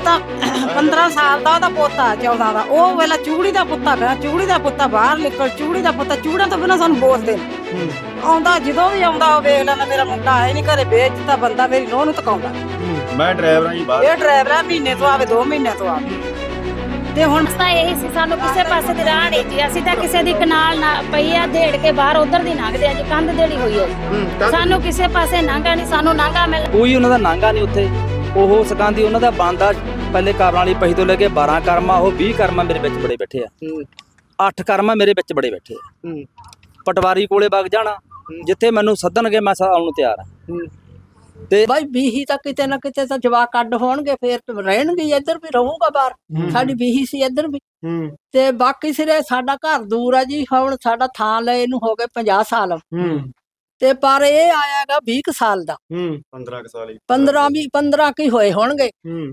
ਉਹ ਤਾਂ 15 ਸਾਲ ਦਾ ਉਹਦਾ ਪੋਤਾ 14 ਦਾ। ਉਹ ਵੇਲਾ ਚੂੜੀ ਦਾ ਪੁੱਤਾ ਪਿਆ ਚੂੜੀ ਦਾ ਪੁੱਤਾ ਬਾਹਰ ਨਿਕਲ ਚੂੜੀ ਦਾ ਪੁੱਤਾ ਚੂੜਾਂ ਤੋਂ ਬਿਨਾ ਸਾਨੂੰ ਬੋਲਦੇ ਨੀ। ਆਉਂਦਾ ਜਦੋਂ ਵੀ ਆਉਂਦਾ ਉਹ ਵੇਖ ਲੈਂਦਾ ਮੇਰਾ ਮੁੰਡਾ ਆਇਆ ਨਹੀਂ ਘਰੇ ਵੇਚ ਦਿੱਤਾ ਬੰਦਾ ਮੇਰੀ ਨੂੰਹ ਨੂੰ ਤਕਾਉਂਦਾ ਮੈਂ ਡਰਾਈਵਰ ਹਾਂ ਜੀ ਬਾਹਰ। ਇਹ ਡਰਾਈਵਰ ਆ ਮਹੀਨੇ ਤੋਂ ਆਵੇ 2 ਮਹੀਨੇ ਤੋਂ ਆਵੇ। ਤੇ ਹੁਣ ਤਾਂ ਇਹੀ ਸੀ ਸਾਨੂੰ ਕਿਸੇ ਪਾਸੇ ਦੀ ਰਾਹ ਨਹੀਂ ਜੀ। ਅਸੀਂ ਤਾਂ ਕਿਸੇ ਦੀ ਕਨਾਲ ਨਾ ਪਈ ਆ ਢੇੜ ਕੇ ਬਾਹਰ ਉਧਰ ਦੀ ਲੰਘਦੇ ਆ ਜੀ ਕੰਧ ਦੇੜੀ ਹੋਈ ਹੈ ਜੀ। ਸਾਨੂੰ ਕਿਸੇ ਪਾਸੇ ਨਾਂਗਾ ਨਹੀਂ ਸਾਨੂੰ ਨਾਂਗਾ ਮਿਲ ਕੋਈ ਉਹਨਾਂ ਦਾ ਨਾਂਗਾ ਨਹੀਂ ਉੱਥੇ। ਉਹ ਸਕਾਂਦੀ ਉਹਨਾਂ ਦਾ ਬੰਦਾ ਪਹਿਲੇ ਕਰਮ ਵਾਲੀ ਪਹੀ ਤੋਂ ਲੈ ਕੇ 12 ਕਰਮਾ ਉਹ 20 ਕਰਮਾ ਮੇਰੇ ਵਿੱਚ ਬੜੇ ਬੈਠੇ ਆ। 8 ਕਰਮਾ ਮੇਰੇ ਵਿੱਚ ਬੜੇ ਬੈਠੇ ਆ। ਪਟਵਾਰੀ ਕੋਲੇ ਵਗ ਜਾਣਾ ਜਿੱਥੇ ਮੈਨੂੰ ਸੱਦਣਗੇ ਮੈਂ ਆਉਣ ਨੂੰ ਤਿਆਰ ਆ। ਤੇ ਬਾਈ ਬੀਹੀ ਤਾਂ ਕਿਤੇ ਨਾ ਕਿਤੇ ਤਾਂ ਜਵਾਕ ਅੱਡ ਹੋਣਗੇ ਫੇਰ ਤਾਂ ਰਹਿਣਗੇ ਹੀ, ਇੱਧਰ ਵੀ ਰਹੂਗਾ ਬਾਹਰ। ਸਾਡੀ ਬੀਹੀ ਸੀ ਇੱਧਰ ਵੀ। ਤੇ ਬਾਕੀ ਸਿਰੇ ਸਾਡਾ ਘਰ ਦੂਰ ਆ ਜੀ ਹੁਣ ਸਾਡਾ ਥਾਂ ਲਏ ਨੂੰ ਹੋ ਗਏ 50 ਸਾਲ। ਤੇ ਪਰ ਇਹ ਆਇਆਗਾ 20 ਕੁ ਸਾਲ ਦਾ। 15 ਕੁ ਸਾਲ ਹੀ। 15 ਵੀ 15 ਕੀ ਹੋਏ ਹੋਣਗੇ।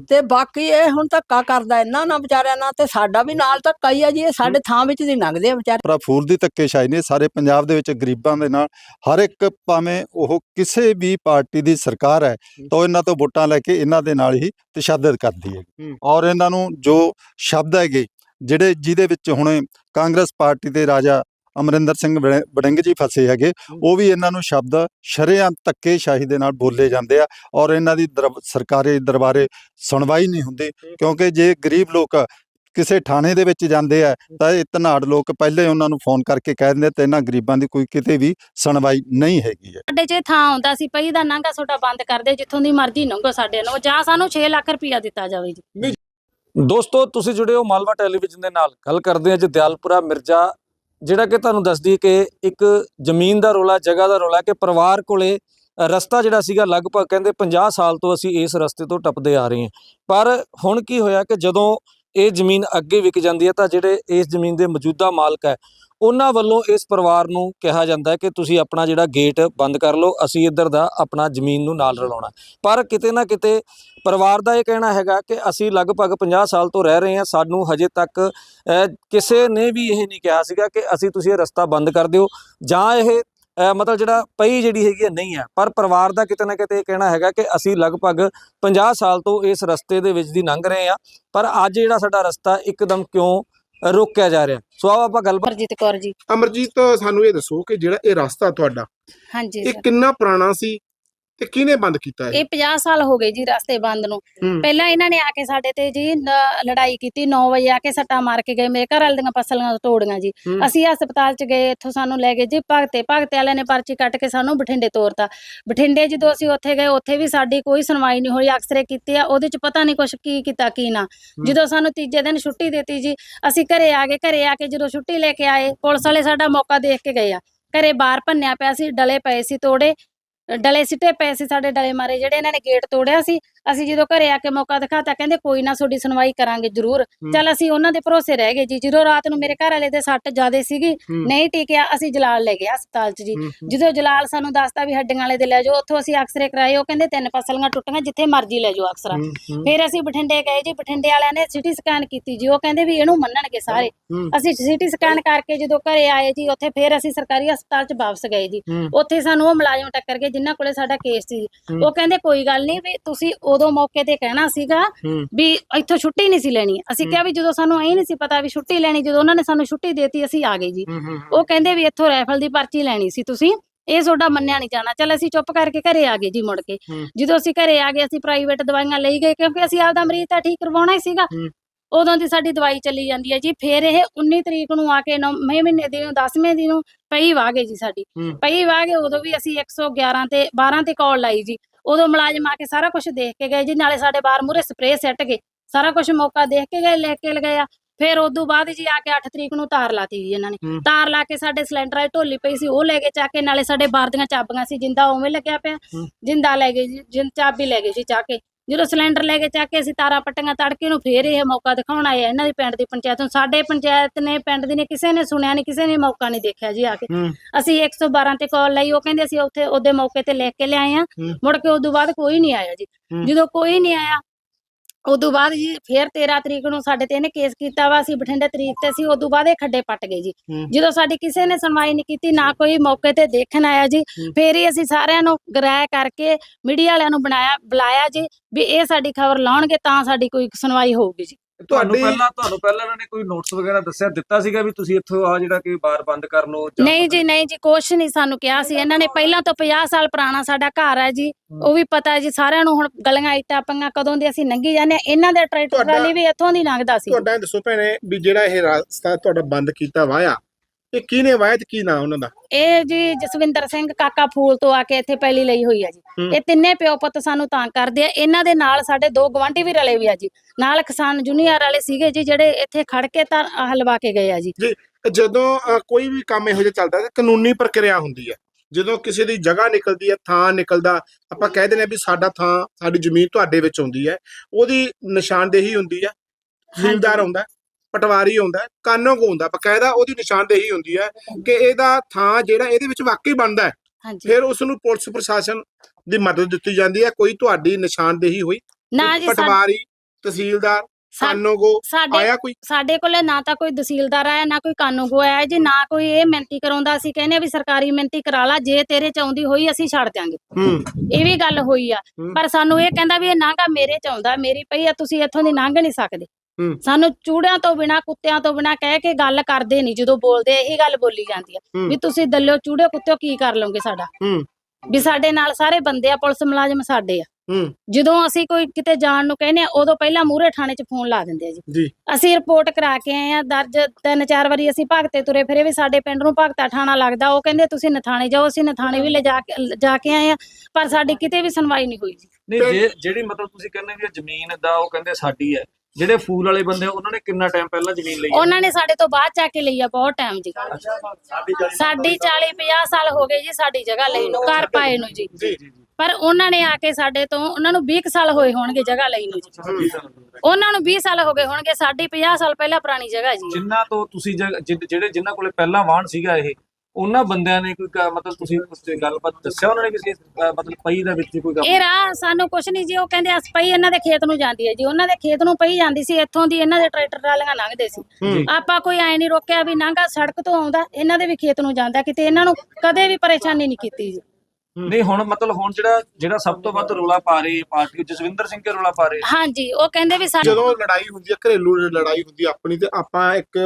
ਤੇ ਬਾਕੀ ਇਹ ਹੁਣ ਧੱਕਾ ਕਰਦਾ ਇਹਨਾਂ ਨਾਲ ਵਿਚਾਰਿਆਂ ਨਾਲ ਤੇ ਸਾਡਾ ਵੀ ਨਾਲ ਧੱਕਾ ਹੀ ਆ ਜੀ ਇਹ ਸਾਡੇ ਥਾਂ ਵਿੱਚ ਦੀ ਲੰਘਦੇ ਆ ਵਿਚਾਰੇ। ਪਰ ਫੂਲ ਦੀ ਧੱਕੇਸ਼ਾਹੀ ਨੇ ਸਾਰੇ ਪੰਜਾਬ ਦੇ ਵਿੱਚ ਗਰੀਬਾਂ ਦੇ ਨਾਲ ਹਰ ਇੱਕ ਭਾਵੇਂ ਉਹ ਕਿਸੇ ਵੀ ਪਾਰਟੀ ਦੀ ਸਰਕਾਰ ਹੈ ਤਾਂ ਉਹ ਇਹਨਾਂ ਤੋਂ ਵੋਟਾਂ ਲੈ ਕੇ ਇਹਨਾਂ ਦੇ ਨਾਲ ਹੀ ਤਸ਼ੱਦਦ ਕਰਦੀ ਹੈ। ਹੂੰ। ਔਰ ਇਹਨਾਂ ਨੂੰ ਜੋ ਸ਼ਬਦ ਹੈਗੇ ਜਿਹੜੇ ਜਿਹਦੇ ਵਿੱਚ ਹੁਣ ਕਾਂਗਰਸ ਪਾਰਟੀ ਦੇ ਰਾਜਾ ਅਮਰਿੰਦਰ ਸਿੰਘ ਵੜ- ਵੜਿੰਗ ਜੀ ਫਸੇ ਹੈਗੇ ਉਹ ਵੀ ਇਹਨਾਂ ਨੂੰ ਸ਼ਬਦ ਸ਼ਰੇਆਮ ਧੱਕੇਸ਼ਾਹੀ ਦੇ ਨਾਲ ਬੋਲੇ ਜਾਂਦੇ ਆ ਔਰ ਇਹਨਾਂ ਦੀ ਦਰ- ਸਰਕਾਰੀ ਦਰਬਾਰੇ ਸੁਣਵਾਈ ਨਹੀਂ ਹੁੰਦੀ ਕਿਉਂਕਿ ਜੇ ਗਰੀਬ ਲੋਕ ਕਿਸੇ ਥਾਣੇ ਦੇ ਵਿੱਚ ਜਾਂਦੇ ਆ ਤਾਂ ਇਹ ਧਨਾੜ ਲੋਕ ਪਹਿਲੇ ਉਹਨਾਂ ਨੂੰ ਫੋਨ ਕਰਕੇ ਕਹਿ ਦਿੰਦੇ ਤੇ ਇਹਨਾਂ ਗਰੀਬਾਂ ਦੀ ਕੋਈ ਕਿਤੇ ਵੀ ਸੁਣਵਾਈ ਨਹੀਂ ਹੈਗੀ ਹੈ। ਸਾਡੇ 'ਚ ਥਾਂ ਹੁੰਦਾ ਸੀ ਪਈ ਦਾ ਨਾਂਗਾ ਛੋਟਾ ਬੰਦ ਕਰਦੇ ਜਿੱਥੋਂ ਦੀ ਮਰਜ਼ੀ ਲੰਘੋ ਸਾਡੇ ਨੂੰ ਜਾਂ ਸਾਨੂੰ 6 ਲੱਖ ਰੁਪਇਆ ਦਿੱਤਾ ਜਾਵੇ ਜੀ। ਦੋਸਤੋ ਤੁਸੀਂ ਜੁੜੇ ਹੋ ਮਾਲਵਾ ਟੈਲੀਵਿਜ਼ਨ ਦੇ ਨਾਲ। ਗੱਲ ਕਰਦੇ ਹਾਂ ਜੀ ਦਿਆਲਪੁਰਾ ਮਿਰਜ਼ਾ ਜਿਹੜਾ ਕਿ ਤੁਹਾਨੂੰ ਦੱਸਦੀ ਕਿ ਇੱਕ ਜ਼ਮੀਨ ਦਾ ਰੋਲਾ, ਜਗ੍ਹਾ ਦਾ ਰੋਲਾ ਕਿ ਪਰਿਵਾਰ ਕੋਲੇ ਰਸਤਾ ਜਿਹੜਾ ਸੀਗਾ ਲਗਭਗ ਕਹਿੰਦੇ 50 ਸਾਲ ਤੋਂ ਅਸੀਂ ਇਸ ਰਸਤੇ ਤੋਂ ਟੱਪਦੇ ਆ ਰਹੇ ਹਾਂ। ਪਰ ਹੁਣ ਕੀ ਹੋਇਆ ਕਿ ਜਦੋਂ ਇਹ ਜ਼ਮੀਨ ਅੱਗੇ ਵਿਕ ਜਾਂਦੀ ਹੈ ਤਾਂ ਜਿਹੜੇ ਇਸ ਜ਼ਮੀਨ ਦੇ ਮੌਜੂਦਾ ਮਾਲਕ ਹੈ ਉਹਨਾਂ ਵੱਲੋਂ ਇਸ ਪਰਿਵਾਰ ਨੂੰ ਕਿਹਾ ਜਾਂਦਾ ਹੈ ਕਿ ਤੁਸੀਂ ਆਪਣਾ ਜਿਹੜਾ ਗੇਟ ਬੰਦ ਕਰ ਲਓ, ਅਸੀਂ ਇੱਧਰ ਦਾ ਆਪਣਾ ਜ਼ਮੀਨ ਨੂੰ ਨਾਲ ਰਲਾਉਣਾ। ਪਰ ਕਿਤੇ ਨਾ ਕਿਤੇ ਪਰਿਵਾਰ ਦਾ ਇਹ ਕਹਿਣਾ ਹੈਗਾ ਕਿ ਅਸੀਂ ਲਗਭਗ 50 ਸਾਲ ਤੋਂ ਰਹਿ ਰਹੇ ਹਾਂ, ਸਾਨੂੰ ਹਜੇ ਤੱਕ ਕਿਸੇ ਨੇ ਵੀ ਇਹ ਨਹੀਂ ਕਿਹਾ ਸੀਗਾ ਕਿ ਅਸੀਂ ਤੁਸੀਂ ਇਹ ਰਸਤਾ ਬੰਦ ਕਰ ਦਿਓ ਜਾਂ ਇਹ ਮਤਲਬ ਜਿਹੜਾ ਪਈ ਜਿਹੜੀ ਹੈਗੀ ਹੈ ਨਹੀਂ ਹੈ ਪਰ ਪਰਿਵਾਰ ਦਾ ਕਿਤੇ ਨਾ ਕਿਤੇ ਇਹ ਕਹਿਣਾ ਹੈਗਾ ਕਿ ਅਸੀਂ ਲਗਭਗ 50 ਸਾਲ ਤੋਂ ਇਸ ਰਸਤੇ ਦੇ ਵਿੱਚ ਦੀ ਲੰਘ ਰਹੇ ਹਾਂ। ਪਰ ਅੱਜ ਜਿਹੜਾ ਸਾਡਾ ਰਸਤਾ ਇੱਕਦਮ ਕਿਉਂ ਰੋਕਿਆ ਜਾ ਰਿਹਾ। ਸੋ ਆਓ ਆਪਾਂ ਗੱਲ ਪਰਜੀਤ ਕੌਰ ਜੀ। ਅਮਰਜੀਤ ਸਾਨੂੰ ਇਹ ਦੱਸੋ ਕਿ ਜਿਹੜਾ ਇਹ ਰਸਤਾ ਤੁਹਾਡਾ ਹਾਂਜੀ ਇਹ ਸਰ ਕਿੰਨਾ ਪੁਰਾਣਾ ਸੀ? ਤੇ ਕਿਹਨੇ ਬੰਦ ਕੀਤਾ ਇਹ? ਇਹ 50 ਸਾਲ ਹੋ ਗਏ ਜੀ ਰਸਤੇ ਬੰਦ ਨੂੰ। ਹੂੰ। ਪਹਿਲਾਂ ਇਹਨਾਂ ਨੇ ਆ ਕੇ ਸਾਡੇ ਤੇ ਜੀ ਨ- ਲੜਾਈ ਕੀਤੀ 9 ਵਜੇ ਆ ਕੇ ਸੱਟਾਂ ਮਾਰ ਕੇ ਗਏ ਮੇਰੇ ਘਰ ਵਾਲੇ ਦੀਆਂ ਪਸਲੀਆਂ ਤੋੜੀਆਂ ਜੀ। ਹੂੰ। ਅਸੀਂ ਹਸਪਤਾਲ ਚ ਗਏ ਇੱਥੋਂ ਸਾਨੂੰ ਲੈ ਗਏ ਜੀ ਭਗਤੇ ਭਗਤੇ ਵਾਲਿਆਂ ਨੇ ਪਰਚੀ ਕੱਟ ਕੇ ਸਾਨੂੰ ਬਠਿੰਡੇ ਤੋਰਤਾ। ਬਠਿੰਡੇ ਜਦੋਂ ਅਸੀਂ ਉੱਥੇ ਗਏ ਉੱਥੇ ਵੀ ਸਾਡੀ ਕੋਈ ਸੁਣਵਾਈ ਨਹੀਂ ਹੋਈ ਅਕਸਰੇ ਕੀਤੇ ਆ ਉਹਦੇ ਚ ਪਤਾ ਨਹੀਂ ਕੁਛ ਕੀ ਕੀਤਾ ਕੀ ਨਾ। ਜਦੋਂ ਸਾਨੂੰ ਤੀਜੇ ਦਿਨ ਛੁੱਟੀ ਦਿੱਤੀ ਜੀ ਅਸੀਂ ਘਰੇ ਆ ਗਏ ਘਰੇ ਆ ਕੇ ਜਦੋਂ ਛੁੱਟੀ ਲੈ ਕੇ ਆਏ ਪੁਲਿਸ ਵਾਲੇ ਸਾਡਾ ਮੌਕਾ ਦੇਖ ਕੇ ਗਏ ਆ। ਘਰੇ ਬਾਹਰ ਭੰਨਿਆ ਪਿਆ ਸੀ ਡਲੇ ਪਏ ਸੀ ਤੋੜੇ ਡਲੇ ਸਿੱਟੇ ਪਏ ਸੀ ਸਾਡੇ ਡਲੇ ਮਾਰੇ ਜਿਹੜੇ ਇਹਨਾਂ ਨੇ ਗੇਟ ਤੋੜਿਆ ਸੀ ਅਸੀਂ ਜਦੋਂ ਘਰੇ ਆ ਕੇ ਮੌਕਾ ਦਿਖਾਤਾ ਕਹਿੰਦੇ ਕੋਈ ਨਾ ਤੁਹਾਡੀ ਸੁਣਵਾਈ ਕਰਾਂਗੇ ਜ਼ਰੂਰ। ਚੱਲ ਅਸੀਂ ਉਹਨਾਂ ਦੇ ਭਰੋਸੇ ਰਹਿ ਗਏ ਜੀ। ਜਦੋਂ ਰਾਤ ਨੂੰ ਮੇਰੇ ਘਰ ਵਾਲੇ ਦੇ ਸੱਟ ਜ਼ਿਆਦੇ ਸੀਗੀ। ਨਹੀਂ ਟਿਕਿਆ ਅਸੀਂ ਜਲਾਲ ਲੈ ਗਏ ਹਸਪਤਾਲ 'ਚ ਜੀ। ਜਦੋਂ ਜਲਾਲ ਸਾਨੂੰ ਦੱਸਤਾ ਵੀ ਹੱਡੀਆਂ ਵਾਲੇ ਦੇ ਲੈ ਜਾਓ ਉੱਥੋਂ ਅਸੀਂ ਐਕਸਰੇ ਕਰਾਏ ਉਹ ਕਹਿੰਦੇ ਤਿੰਨ ਪਸਲੀਆਂ ਟੁੱਟੀਆਂ ਜਿੱਥੇ ਮਰਜ਼ੀ ਲੈ ਜਾਓ ਹੂੰ, ਫਿਰ ਅਸੀਂ ਬਠਿੰਡੇ ਗਏ ਜੀ ਬਠਿੰਡੇ ਵਾਲਿਆਂ ਨੇ ਸਿਟੀ ਸਕੈਨ ਕੀਤੀ ਜੀ। ਉਹ ਕਹਿੰਦੇ ਵੀ ਇਹਨੂੰ ਮੰਨਣਗੇ ਸਾਰੇ। ਅਸੀਂ ਸਿਟੀ ਸਕੈਨ ਕਰਕੇ ਜਦੋਂ ਘਰੇ ਆਏ ਜੀ ਉੱਥੇ ਫਿਰ ਅਸੀਂ ਸਰਕਾਰੀ ਹਸਪਤਾਲ 'ਚ ਵਾਪਸ ਗਏ ਜੀ। ਉੱਥੇ ਸਾਨੂੰ ਉਹ ਮੁਲਾਜ਼ਮ ਟੱਕਰ ਗਏ ਜਿਨ੍ਹਾਂ ਕੋਲੇ ਸਾਡਾ ਕੇਸ ਸੀ। ਉਹ ਕਹਿੰਦੇ ਕੋਈ ਗੱਲ ਨਹੀਂ ਵੀ ਤੁਸੀਂ ਉਦੋਂ ਮੌਕੇ ਤੇ ਕਹਿਣਾ ਸੀਗਾ। ਵੀ ਇੱਥੋਂ ਛੁੱਟੀ ਨਹੀਂ ਸੀ ਲੈਣੀ। ਅਸੀਂ ਕਿਹਾ ਵੀ ਜਦੋਂ ਸਾਨੂੰ ਐਂ ਨਹੀਂ ਸੀ ਪਤਾ ਵੀ ਛੁੱਟੀ ਲੈਣੀ ਜਦੋਂ ਉਹਨਾਂ ਨੇ ਸਾਨੂੰ ਛੁੱਟੀ ਦੇਤੀ ਅਸੀਂ ਆ ਗਏ ਜੀ। ਉਹ ਕਹਿੰਦੇ ਵੀ ਇੱਥੋਂ ਰਾਈਫਲ ਦੀ ਪਰਚੀ ਲੈਣੀ ਸੀ ਤੁਸੀਂ। ਇਹ ਤੁਹਾਡਾ ਮੰਨਿਆ ਨਹੀਂ ਜਾਣਾ। ਚਲ ਅਸੀਂ ਚੁੱਪ ਕਰਕੇ ਘਰੇ ਆ ਗਏ ਜੀ ਮੁੜ ਕੇ। ਜਦੋਂ ਅਸੀਂ ਘਰੇ ਆ ਗਏ ਅਸੀਂ ਪ੍ਰਾਈਵੇਟ ਦਵਾਈਆਂ ਲਈ ਗਏ ਕਿਉਂਕਿ ਅਸੀਂ ਆਪਦਾ ਮਰੀਜ਼ ਤਾਂ ਠੀਕ ਕਰਵਾਉਣਾ ਹੀ ਸੀਗਾ। ਉਦੋਂ ਦੀ ਸਾਡੀ ਦਵਾਈ ਚੱਲੀ ਜਾਂਦੀ ਹੈ ਜੀ। ਫਿਰ ਇਹ 19 ਤਰੀਕ ਨੂੰ ਆ ਕੇ 9 ਮਹੀਨੇ ਦੀ ਨੂੰ 10ਵੇਂ ਦੀ ਨੂੰ ਪਈ ਵਾਹ ਗਏ ਜੀ ਸਾਡੀ। ਪਈ ਵਾਹ ਗਏ ਉਦੋਂ ਵੀ ਅਸੀਂ 111 ਤੇ 12 ਤੇ ਕਾਲ ਲਾਈ ਜੀ। ਉਦੋਂ ਮੁਲਾਜ਼ਮ ਆ ਕੇ ਸਾਰਾ ਕੁਝ ਦੇਖ ਕੇ ਗਏ ਜੀ ਨਾਲੇ ਸਾਡੇ ਬਾਹਰ ਮੂਰੇ ਸਪਰੇਅ ਸੱਟ ਗਏ। ਸਾਰਾ ਕੁਝ ਮੌਕਾ ਦੇਖ ਕੇ ਗਏ ਲੈ ਕੇ ਲਗਾਇਆ ਫਿਰ ਉਦੋਂ ਬਾਅਦ ਜੀ ਆ ਕੇ 8 ਤਰੀਕ ਨੂੰ ਤਾਰ ਲਾਤੀ ਜੀ ਇਹਨਾਂ ਨੇ। ਤਾਰ ਲਾ ਕੇ ਸਾਡੇ ਸਿਲੰਡਰ 'ਚ ਢੋਲੀ ਪਈ ਸੀ ਉਹ ਲੈ ਕੇ ਚੱਕ ਕੇ ਨਾਲੇ ਸਾਡੇ ਬਾਹਰ ਦੀਆਂ ਚਾਬੀਆਂ ਸੀ ਜਿੰਦਾ ਉਵੇਂ ਲੱਗਿਆ ਪਿਆ। ਜਿੰਦਾ ਲੈ ਗਏ ਜੀ ਜਿੰਦ ਚਾਬੀ ਲੈ ਗਏ ਜੀ ਚੱਕ ਕੇ। ਜਦੋਂ ਸਿਲੰਡਰ ਲੈ ਕੇ ਚੱਕ ਕੇ ਅਸੀਂ ਤਾਰਾਂ ਪੱਟੀਆਂ ਤੜਕੇ ਨੂੰ ਫੇਰ ਇਹ ਮੌਕਾ ਦਿਖਾਉਣ ਆਏ ਆ ਇਹਨਾਂ ਦੀ ਪਿੰਡ ਦੀ ਪੰਚਾਇਤ ਨੂੰ ਸਾਡੇ ਪੰਚਾਇਤ ਨੇ ਪਿੰਡ ਦੀ ਨੇ ਕਿਸੇ ਨੇ ਸੁਣਿਆ ਨਹੀਂ ਕਿਸੇ ਨੇ ਮੌਕਾ ਨਹੀਂ ਦੇਖਿਆ ਜੀ ਆ ਕੇ ਹੂੰ। ਅਸੀਂ 112 ਤੇ ਕਾਲ ਲਈ ਉਹ ਕਹਿੰਦੇ ਅਸੀਂ ਉੱਥੇ ਉਹਦੇ ਮੌਕੇ ਤੇ ਲਿਖ ਕੇ ਲਿਆਏ ਆ। ਮੁੜ ਕੇ ਉਦੋਂ ਬਾਅਦ ਕੋਈ ਨਹੀਂ ਆਇਆ ਜੀ। ਜਦੋਂ ਕੋਈ ਨਹੀਂ ਆਇਆ ਉਦੋਂ ਬਾਅਦ ਜੀ ਫੇਰ 13 ਤਰੀਕ ਨੂੰ ਸਾਡੇ ਤੇ ਇਹਨੇ ਕੇਸ ਕੀਤਾ ਵਾ ਅਸੀਂ ਬਠਿੰਡੇ ਤਰੀਕ ਤੇ ਸੀ ਉਦੋਂ ਬਾਅਦ ਇਹ ਖੱਡੇ ਪੱਟ ਗਏ ਜੀ। ਜਦੋਂ ਸਾਡੀ ਕਿਸੇ ਨੇ ਸੁਣਵਾਈ ਨਹੀਂ ਕੀਤੀ ਨਾ ਕੋਈ ਮੌਕੇ ਤੇ ਦੇਖਣ ਆਇਆ ਜੀ। ਫੇਰ ਹੀ ਅਸੀਂ ਸਾਰਿਆਂ ਨੂੰ ਗਰਾਇਆ ਕਰਕੇ ਮੀਡੀਆ ਵਾਲਿਆਂ ਨੂੰ ਬਣਾਇਆ ਬੁਲਾਇਆ ਜੀ ਵੀ ਇਹ ਸਾਡੀ ਖਬਰ ਲਾਉਣਗੇ ਤਾਂ ਸਾਡੀ ਕੋਈ ਸੁਣਵਾਈ ਹੋਊਗੀ ਜੀ ਤੁਹਾਨੂੰ ਤੁਹਾਡੀ ਪਹਿਲਾਂ ਤੁਹਾਨੂੰ ਪਹਿਲਾਂ ਇਹਨਾਂ ਨੇ ਕੋਈ ਨੋਟਿਸ ਵਗੈਰਾ ਦੱਸਿਆ? ਦਿੱਤਾ ਸੀਗਾ ਵੀ ਤੁਸੀਂ ਇੱਥੋਂ ਆ ਜਿਹੜਾ ਕਿ ਬਾਰ ਬੰਦ ਕਰ ਲਓ ਜਾਂ ਨਹੀਂ ਜੀ ਨਹੀਂ ਜੀ ਕੁਛ ਨਹੀਂ ਸਾਨੂੰ ਕਿਹਾ ਸੀ। ਇਹਨਾਂ ਨੇ ਪਹਿਲਾਂ ਤੋਂ 50 ਸਾਲ ਪੁਰਾਣਾ ਸਾਡਾ ਘਰ ਹੈ ਜੀ। ਉਹ ਵੀ ਪਤਾ ਹੈ ਜੀ ਸਾਰਿਆਂ ਨੂੰ ਹੁਣ ਗਲੀਆਂ ਇੱਟਾਂ ਪੰਗਾ ਕਦੋਂ ਦੇ ਅਸੀਂ ਲੰਘੀ ਜਾਂਦੇ ਹਾਂ। ਇਹਨਾਂ ਦੇ ਟਰੈਕਟਰ ਤੁਹਾਡਾ- ਟਰਾਲੀ ਵੀ ਇੱਥੋਂ ਦੀ ਲੰਘਦਾ ਸੀ। ਤੁਹਾਡਾ ਇਹ ਦੱਸੋ ਭੈਣੇ ਵੀ ਜਿਹੜਾ ਇਹ ਰਸਤਾ ਤੁਹਾਡਾ ਬੰਦ ਕੀਤਾ ਵਾਇਆ ਇਹ ਕਿਹਨੇ ਵਾਇਆ ਤੇ ਕੀ ਨਾਂ ਉਹਨਾਂ ਦਾ? ਇਹ ਜੀ ਜਸਵਿੰਦਰ ਸਿੰਘ ਕਾਕਾ ਫੂਲ ਤੋਂ ਆ ਕੇ ਇੱਥੇ ਪਹਿਲੀ ਲਈ ਹੋਈ ਆ ਜੀ। ਇਹ ਤਿੰਨੇ ਪਿਓ ਪੁੱਤ ਸਾਨੂੰ ਤਾਂ ਕਰਦੇ ਆ। ਇਹਨਾਂ ਦੇ ਨਾਲ ਸਾਡੇ ਦੋ ਗਵਾਂਢੀ ਵੀ ਰਲੇ ਵੀ ਆ ਜੀ। ਨਾਲ ਕਿਸਾਨ ਜੂਨੀਅਰ ਵਾਲੇ ਸੀਗੇ ਜੀ ਜਿਹੜੇ ਇੱਥੇ ਖੜ ਕੇ ਤਾਂ ਹਲਵਾ ਕੇ ਗਏ ਆ ਜੀ। ਜਦੋਂ ਕੋਈ ਵੀ ਕੰਮ ਇਹੋ ਜਿਹਾ ਚੱਲਦਾ ਹੈ ਕਾਨੂੰਨੀ ਪ੍ਰਕਿਰਿਆ ਹੁੰਦੀ ਹੈ ਜਦੋਂ ਕਿਸੇ ਦੀ ਜਗ੍ਹਾ ਨਿਕਲਦੀ ਹੈ ਥਾਂ ਨਿਕਲਦਾ ਆਪਾਂ ਕਹਿ ਦਿੰਦੇ ਆ ਵੀ ਸਾਡਾ ਥਾਂ ਸਾਡੀ ਜ਼ਮੀਨ ਤੁਹਾਡੇ ਵਿੱਚ ਆਉਂਦੀ ਹੈ ਉਹਦੀ ਨਿਸ਼ਾਨਦੇਹੀ ਹੁੰਦੀ ਹੈ ਜ਼ਿਮੀਂਦਾਰ ਆਉਂਦਾ ਹੈ, ਪਟਵਾਰੀ ਆਉਂਦਾ ਹੈ, ਕਾਨੂੰਗੋ ਹੁੰਦਾ ਬਕਾਇਦਾ ਉਹਦੀ ਨਿਸ਼ਾਨਦੇਹੀ ਹੁੰਦੀ ਹੈ ਕਿ ਇਹਦਾ ਥਾਂ ਜਿਹੜਾ ਇਹਦੇ ਵਿੱਚ ਵਾਕਈ ਬਣਦਾ ਹੈ ਫਿਰ ਉਸ ਨੂੰ ਪੁਲਿਸ ਪ੍ਰਸ਼ਾਸਨ ਦੀ ਮਦਦ ਦਿੱਤੀ ਜਾਂਦੀ ਹੈ ਕੋਈ ਤੁਹਾਡੀ ਨਿਸ਼ਾਨਦੇਹੀ ਹੋਈ? ਨਾ ਜੀ ਸਾ- ਪਟਵਾਰੀ ਤਹਿਸੀਲਦਾਰ ਕਾਨੂੰਗੋ ਆਇਆ ਕੋਈ? ਸਾਡੇ ਕੋਲੇ ਨਾ ਤਾਂ ਕੋਈ ਤਹਿਸੀਲਦਾਰ ਆਇਆ ਨਾ ਕੋਈ ਕਾਨੂੰਗੋ ਆਇਆ ਜੀ ਨਾ ਕੋਈ ਇਹ ਮਿਹਨਤੀ ਕਰਾਉਂਦਾ ਅਸੀਂ ਕਹਿੰਦੇ ਵੀ ਸਰਕਾਰੀ ਮਿਹਨਤੀ ਕਰਾ ਲਾ ਜੇ ਤੇਰੇ ਚ ਆਉਂਦੀ ਹੋਈ ਅਸੀਂ ਛੱਡ ਦਿਆਂਗੇ। ਹੂੰ। ਇਹ ਵੀ ਗੱਲ ਹੋਈ ਆ। ਪਰ ਸਾਨੂੰ ਇਹ ਕਹਿੰਦਾ ਵੀ ਇਹ ਨਾਂਗਾ ਮੇਰੇ ਚ ਆਉਂਦਾ ਮੇਰੀ ਪਈ ਆ ਤੁਸੀਂ ਇੱਥੋਂ ਦੀ ਲੰਘ ਨਹੀਂ ਸਕਦੇ। ਹੂੰ। ਸਾਨੂੰ ਚੂੜਿਆਂ ਤੋਂ ਬਿਨਾ ਕੁੱਤਿਆਂ ਤੋਂ ਬਿਨਾ ਕਹਿ ਕੇ ਗੱਲ ਕਰਦੇ ਨਹੀਂ ਜਦੋਂ ਬੋਲਦੇ ਆ, ਇਹੀ ਗੱਲ ਬੋਲੀ ਜਾਂਦੀ ਆ ਹੂੰ। ਵੀ ਤੁਸੀਂ ਦੱਲਿਓ ਚੂੜੇ ਕੁੱਤਿਓ ਕੀ ਕਰ ਲਓਗੇ ਸਾਡਾ? ਹੂੰ। ਵੀ ਸਾਡੇ ਨਾਲ ਸਾਰੇ ਬੰਦੇ ਆ ਪੁਲਿਸ ਮੁਲਾਜ਼ਮ ਸਾਡੇ ਆ। ਹੂੰ। ਜਦੋਂ ਅਸੀਂ ਕੋਈ ਕਿਤੇ ਜਾਣ ਨੂੰ ਕਹਿੰਦੇ ਆ ਉਦੋਂ ਪਹਿਲਾਂ ਮੂਹਰੇ ਥਾਣੇ 'ਚ ਫੋਨ ਲਾ ਦਿੰਦੇ ਆ ਜੀ। ਜੀ। ਅਸੀਂ ਰਿਪੋਰਟ ਕਰਾ ਕੇ ਆਏ ਆ ਦਰਜ ਤਿੰਨ ਚਾਰ ਵਾਰੀ ਅਸੀਂ ਭਗਤੇ ਤੁਰੇ ਫਿਰੇ ਵੀ ਸਾਡੇ ਪਿੰਡ ਨੂੰ ਭਗਤਾ ਥਾਣਾ ਲੱਗਦਾ ਉਹ ਕਹਿੰਦੇ ਤੁਸੀਂ ਨਥਾਣੇ ਜਾਓ ਅਸੀਂ ਨਥਾਣੇ ਵੀ ਲੈ ਜਾ ਕੇ ਜਾ ਕੇ ਆਏ ਆ ਪਰ ਸਾਡੀ ਕਿਤੇ ਵੀ ਸੁਣਵਾਈ ਨਹੀਂ ਹੋਈ ਜੀ। ਨਹੀਂ ਜੇ ਜਿਹੜੀ ਮਤਲਬ ਤੁਸੀਂ ਕਹਿੰਦੇ ਵੀ ਇਹ ਜ਼ਮੀਨ ਦਾ ਉਹ ਕਹਿੰਦੇ ਸਾਡੀ ਹੈ ਜਿਹੜੇ ਫੂਲ ਵਾਲੇ ਬੰਦੇ ਉਹਨਾਂ ਨੇ ਕਿੰਨਾ ਟਾਈਮ ਪਹਿਲਾਂ ਜ਼ਮੀਨ ਲਈ? ਉਹਨਾਂ ਨੇ ਸਾਡੇ ਤੋਂ ਬਾਅਦ ਕੇ ਲਈ ਆ ਬਹੁਤ ਟਾਈਮ ਜੀ। ਸਾਡੀ 40 50 ਸਾਲ ਹੋ ਗਏ ਜੀ ਸਾਡੀ ਜਗ੍ਹਾ ਲਈ ਨੂੰ ਘਰ ਪਾਏ ਨੂੰ ਜੀ। ਜੀ ਪਰ ਉਹਨਾਂ ਨੇ ਆ ਕੇ ਸਾਡੇ ਤੋਂ ਉਹਨਾਂ ਨੂੰ 20 ਕੁ ਸਾਲ ਹੋਏ ਹੋਣਗੇ ਜਗ੍ਹਾ ਲਈ ਨੂੰ ਜੀ। ਉਹਨਾਂ ਨੂੰ 20 ਸਾਲ ਹੋ ਗਏ ਹੋਣਗੇ ਸਾਡੀ 50 ਸਾਲ ਪਹਿਲਾਂ ਪੁਰਾਣੀ ਜਗ੍ਹਾ ਜੀ। ਜਿੰਨਾ ਤੋਂ ਤੁਸੀਂ ਜਿਹੜੇ ਜਿਨ੍ਹਾਂ ਕੋਲੇ ਪਹਿਲਾਂ ਵਾਹਣ ਸੀਗਾ ਇਹ ਉਹਨਾਂ ਬੰਦਿਆਂ ਨੇ ਕੋਈ ਕ- ਮਤਲਬ ਤੁਸੀਂ ਉਸ ਤੇ ਗੱਲਬਾਤ ਦੱਸਿਆ ਉਹਨਾਂ ਨੇ ਕਿਸੇ ਅ, ਮਤਲਬ ਪਈ ਦਾ ਵਿੱਚ ਕੋਈ ਕੰਮ ਇਹ ਰਾਹ ਸਾਨੂੰ ਕੁਛ ਨਹੀਂ ਜੀ ਉਹ ਕਹਿੰਦੇ ਅਸ ਪਈ ਇਹਨਾਂ ਦੇ ਖੇਤ ਨੂੰ ਜਾਂਦੀ ਹੈ ਜੀ। ਉਹਨਾਂ ਦੇ ਖੇਤ ਨੂੰ ਪਈ ਜਾਂਦੀ ਸੀ ਇੱਥੋਂ ਦੀ ਇਹਨਾਂ ਦੇ ਟਰੈਕਟਰ ਟਰਾਲੀਆਂ ਲੰਘਦੇ ਸੀ। ਆਪਾਂ ਕੋਈ ਐ ਨਹੀਂ ਰੋਕਿਆ ਵੀ ਨਾਂਗਾ ਸੜਕ ਤੋਂ ਆਉਂਦਾ ਇਹਨਾਂ ਦੇ ਵੀ ਖੇਤ ਨੂੰ ਜਾਂਦਾ ਕਿਤੇ ਇਹਨਾਂ ਨੂੰ ਕਦੇ ਵੀ ਪਰੇਸ਼ਾਨੀ ਨਹੀਂ ਕੀਤੀ ਜੀ। ਨਹੀਂ ਹੁਣ ਮਤਲਬ ਹੁਣ ਜਿਹੜਾ ਜਿਹੜਾ ਸਭ ਤੋਂ ਵੱਧ ਰੋਲਾ ਪਾ ਰਹੀ ਪਾਰਟੀ ਜਸਵਿੰਦਰ ਸਿੰਘ ਕੇ ਰੋਲਾ ਪਾ ਰਹੇ? ਹਾਂਜੀ ਉਹ ਕਹਿੰਦੇ ਵੀ ਸਾਡੇ ਜਦੋਂ ਲੜਾਈ ਹੁੰਦੀ ਹੈ ਘਰੇਲੂ ਲੜਾਈ ਹੁੰਦੀ ਹੈ ਆਪਣੀ ਤੇ ਆਪਾਂ ਇੱਕ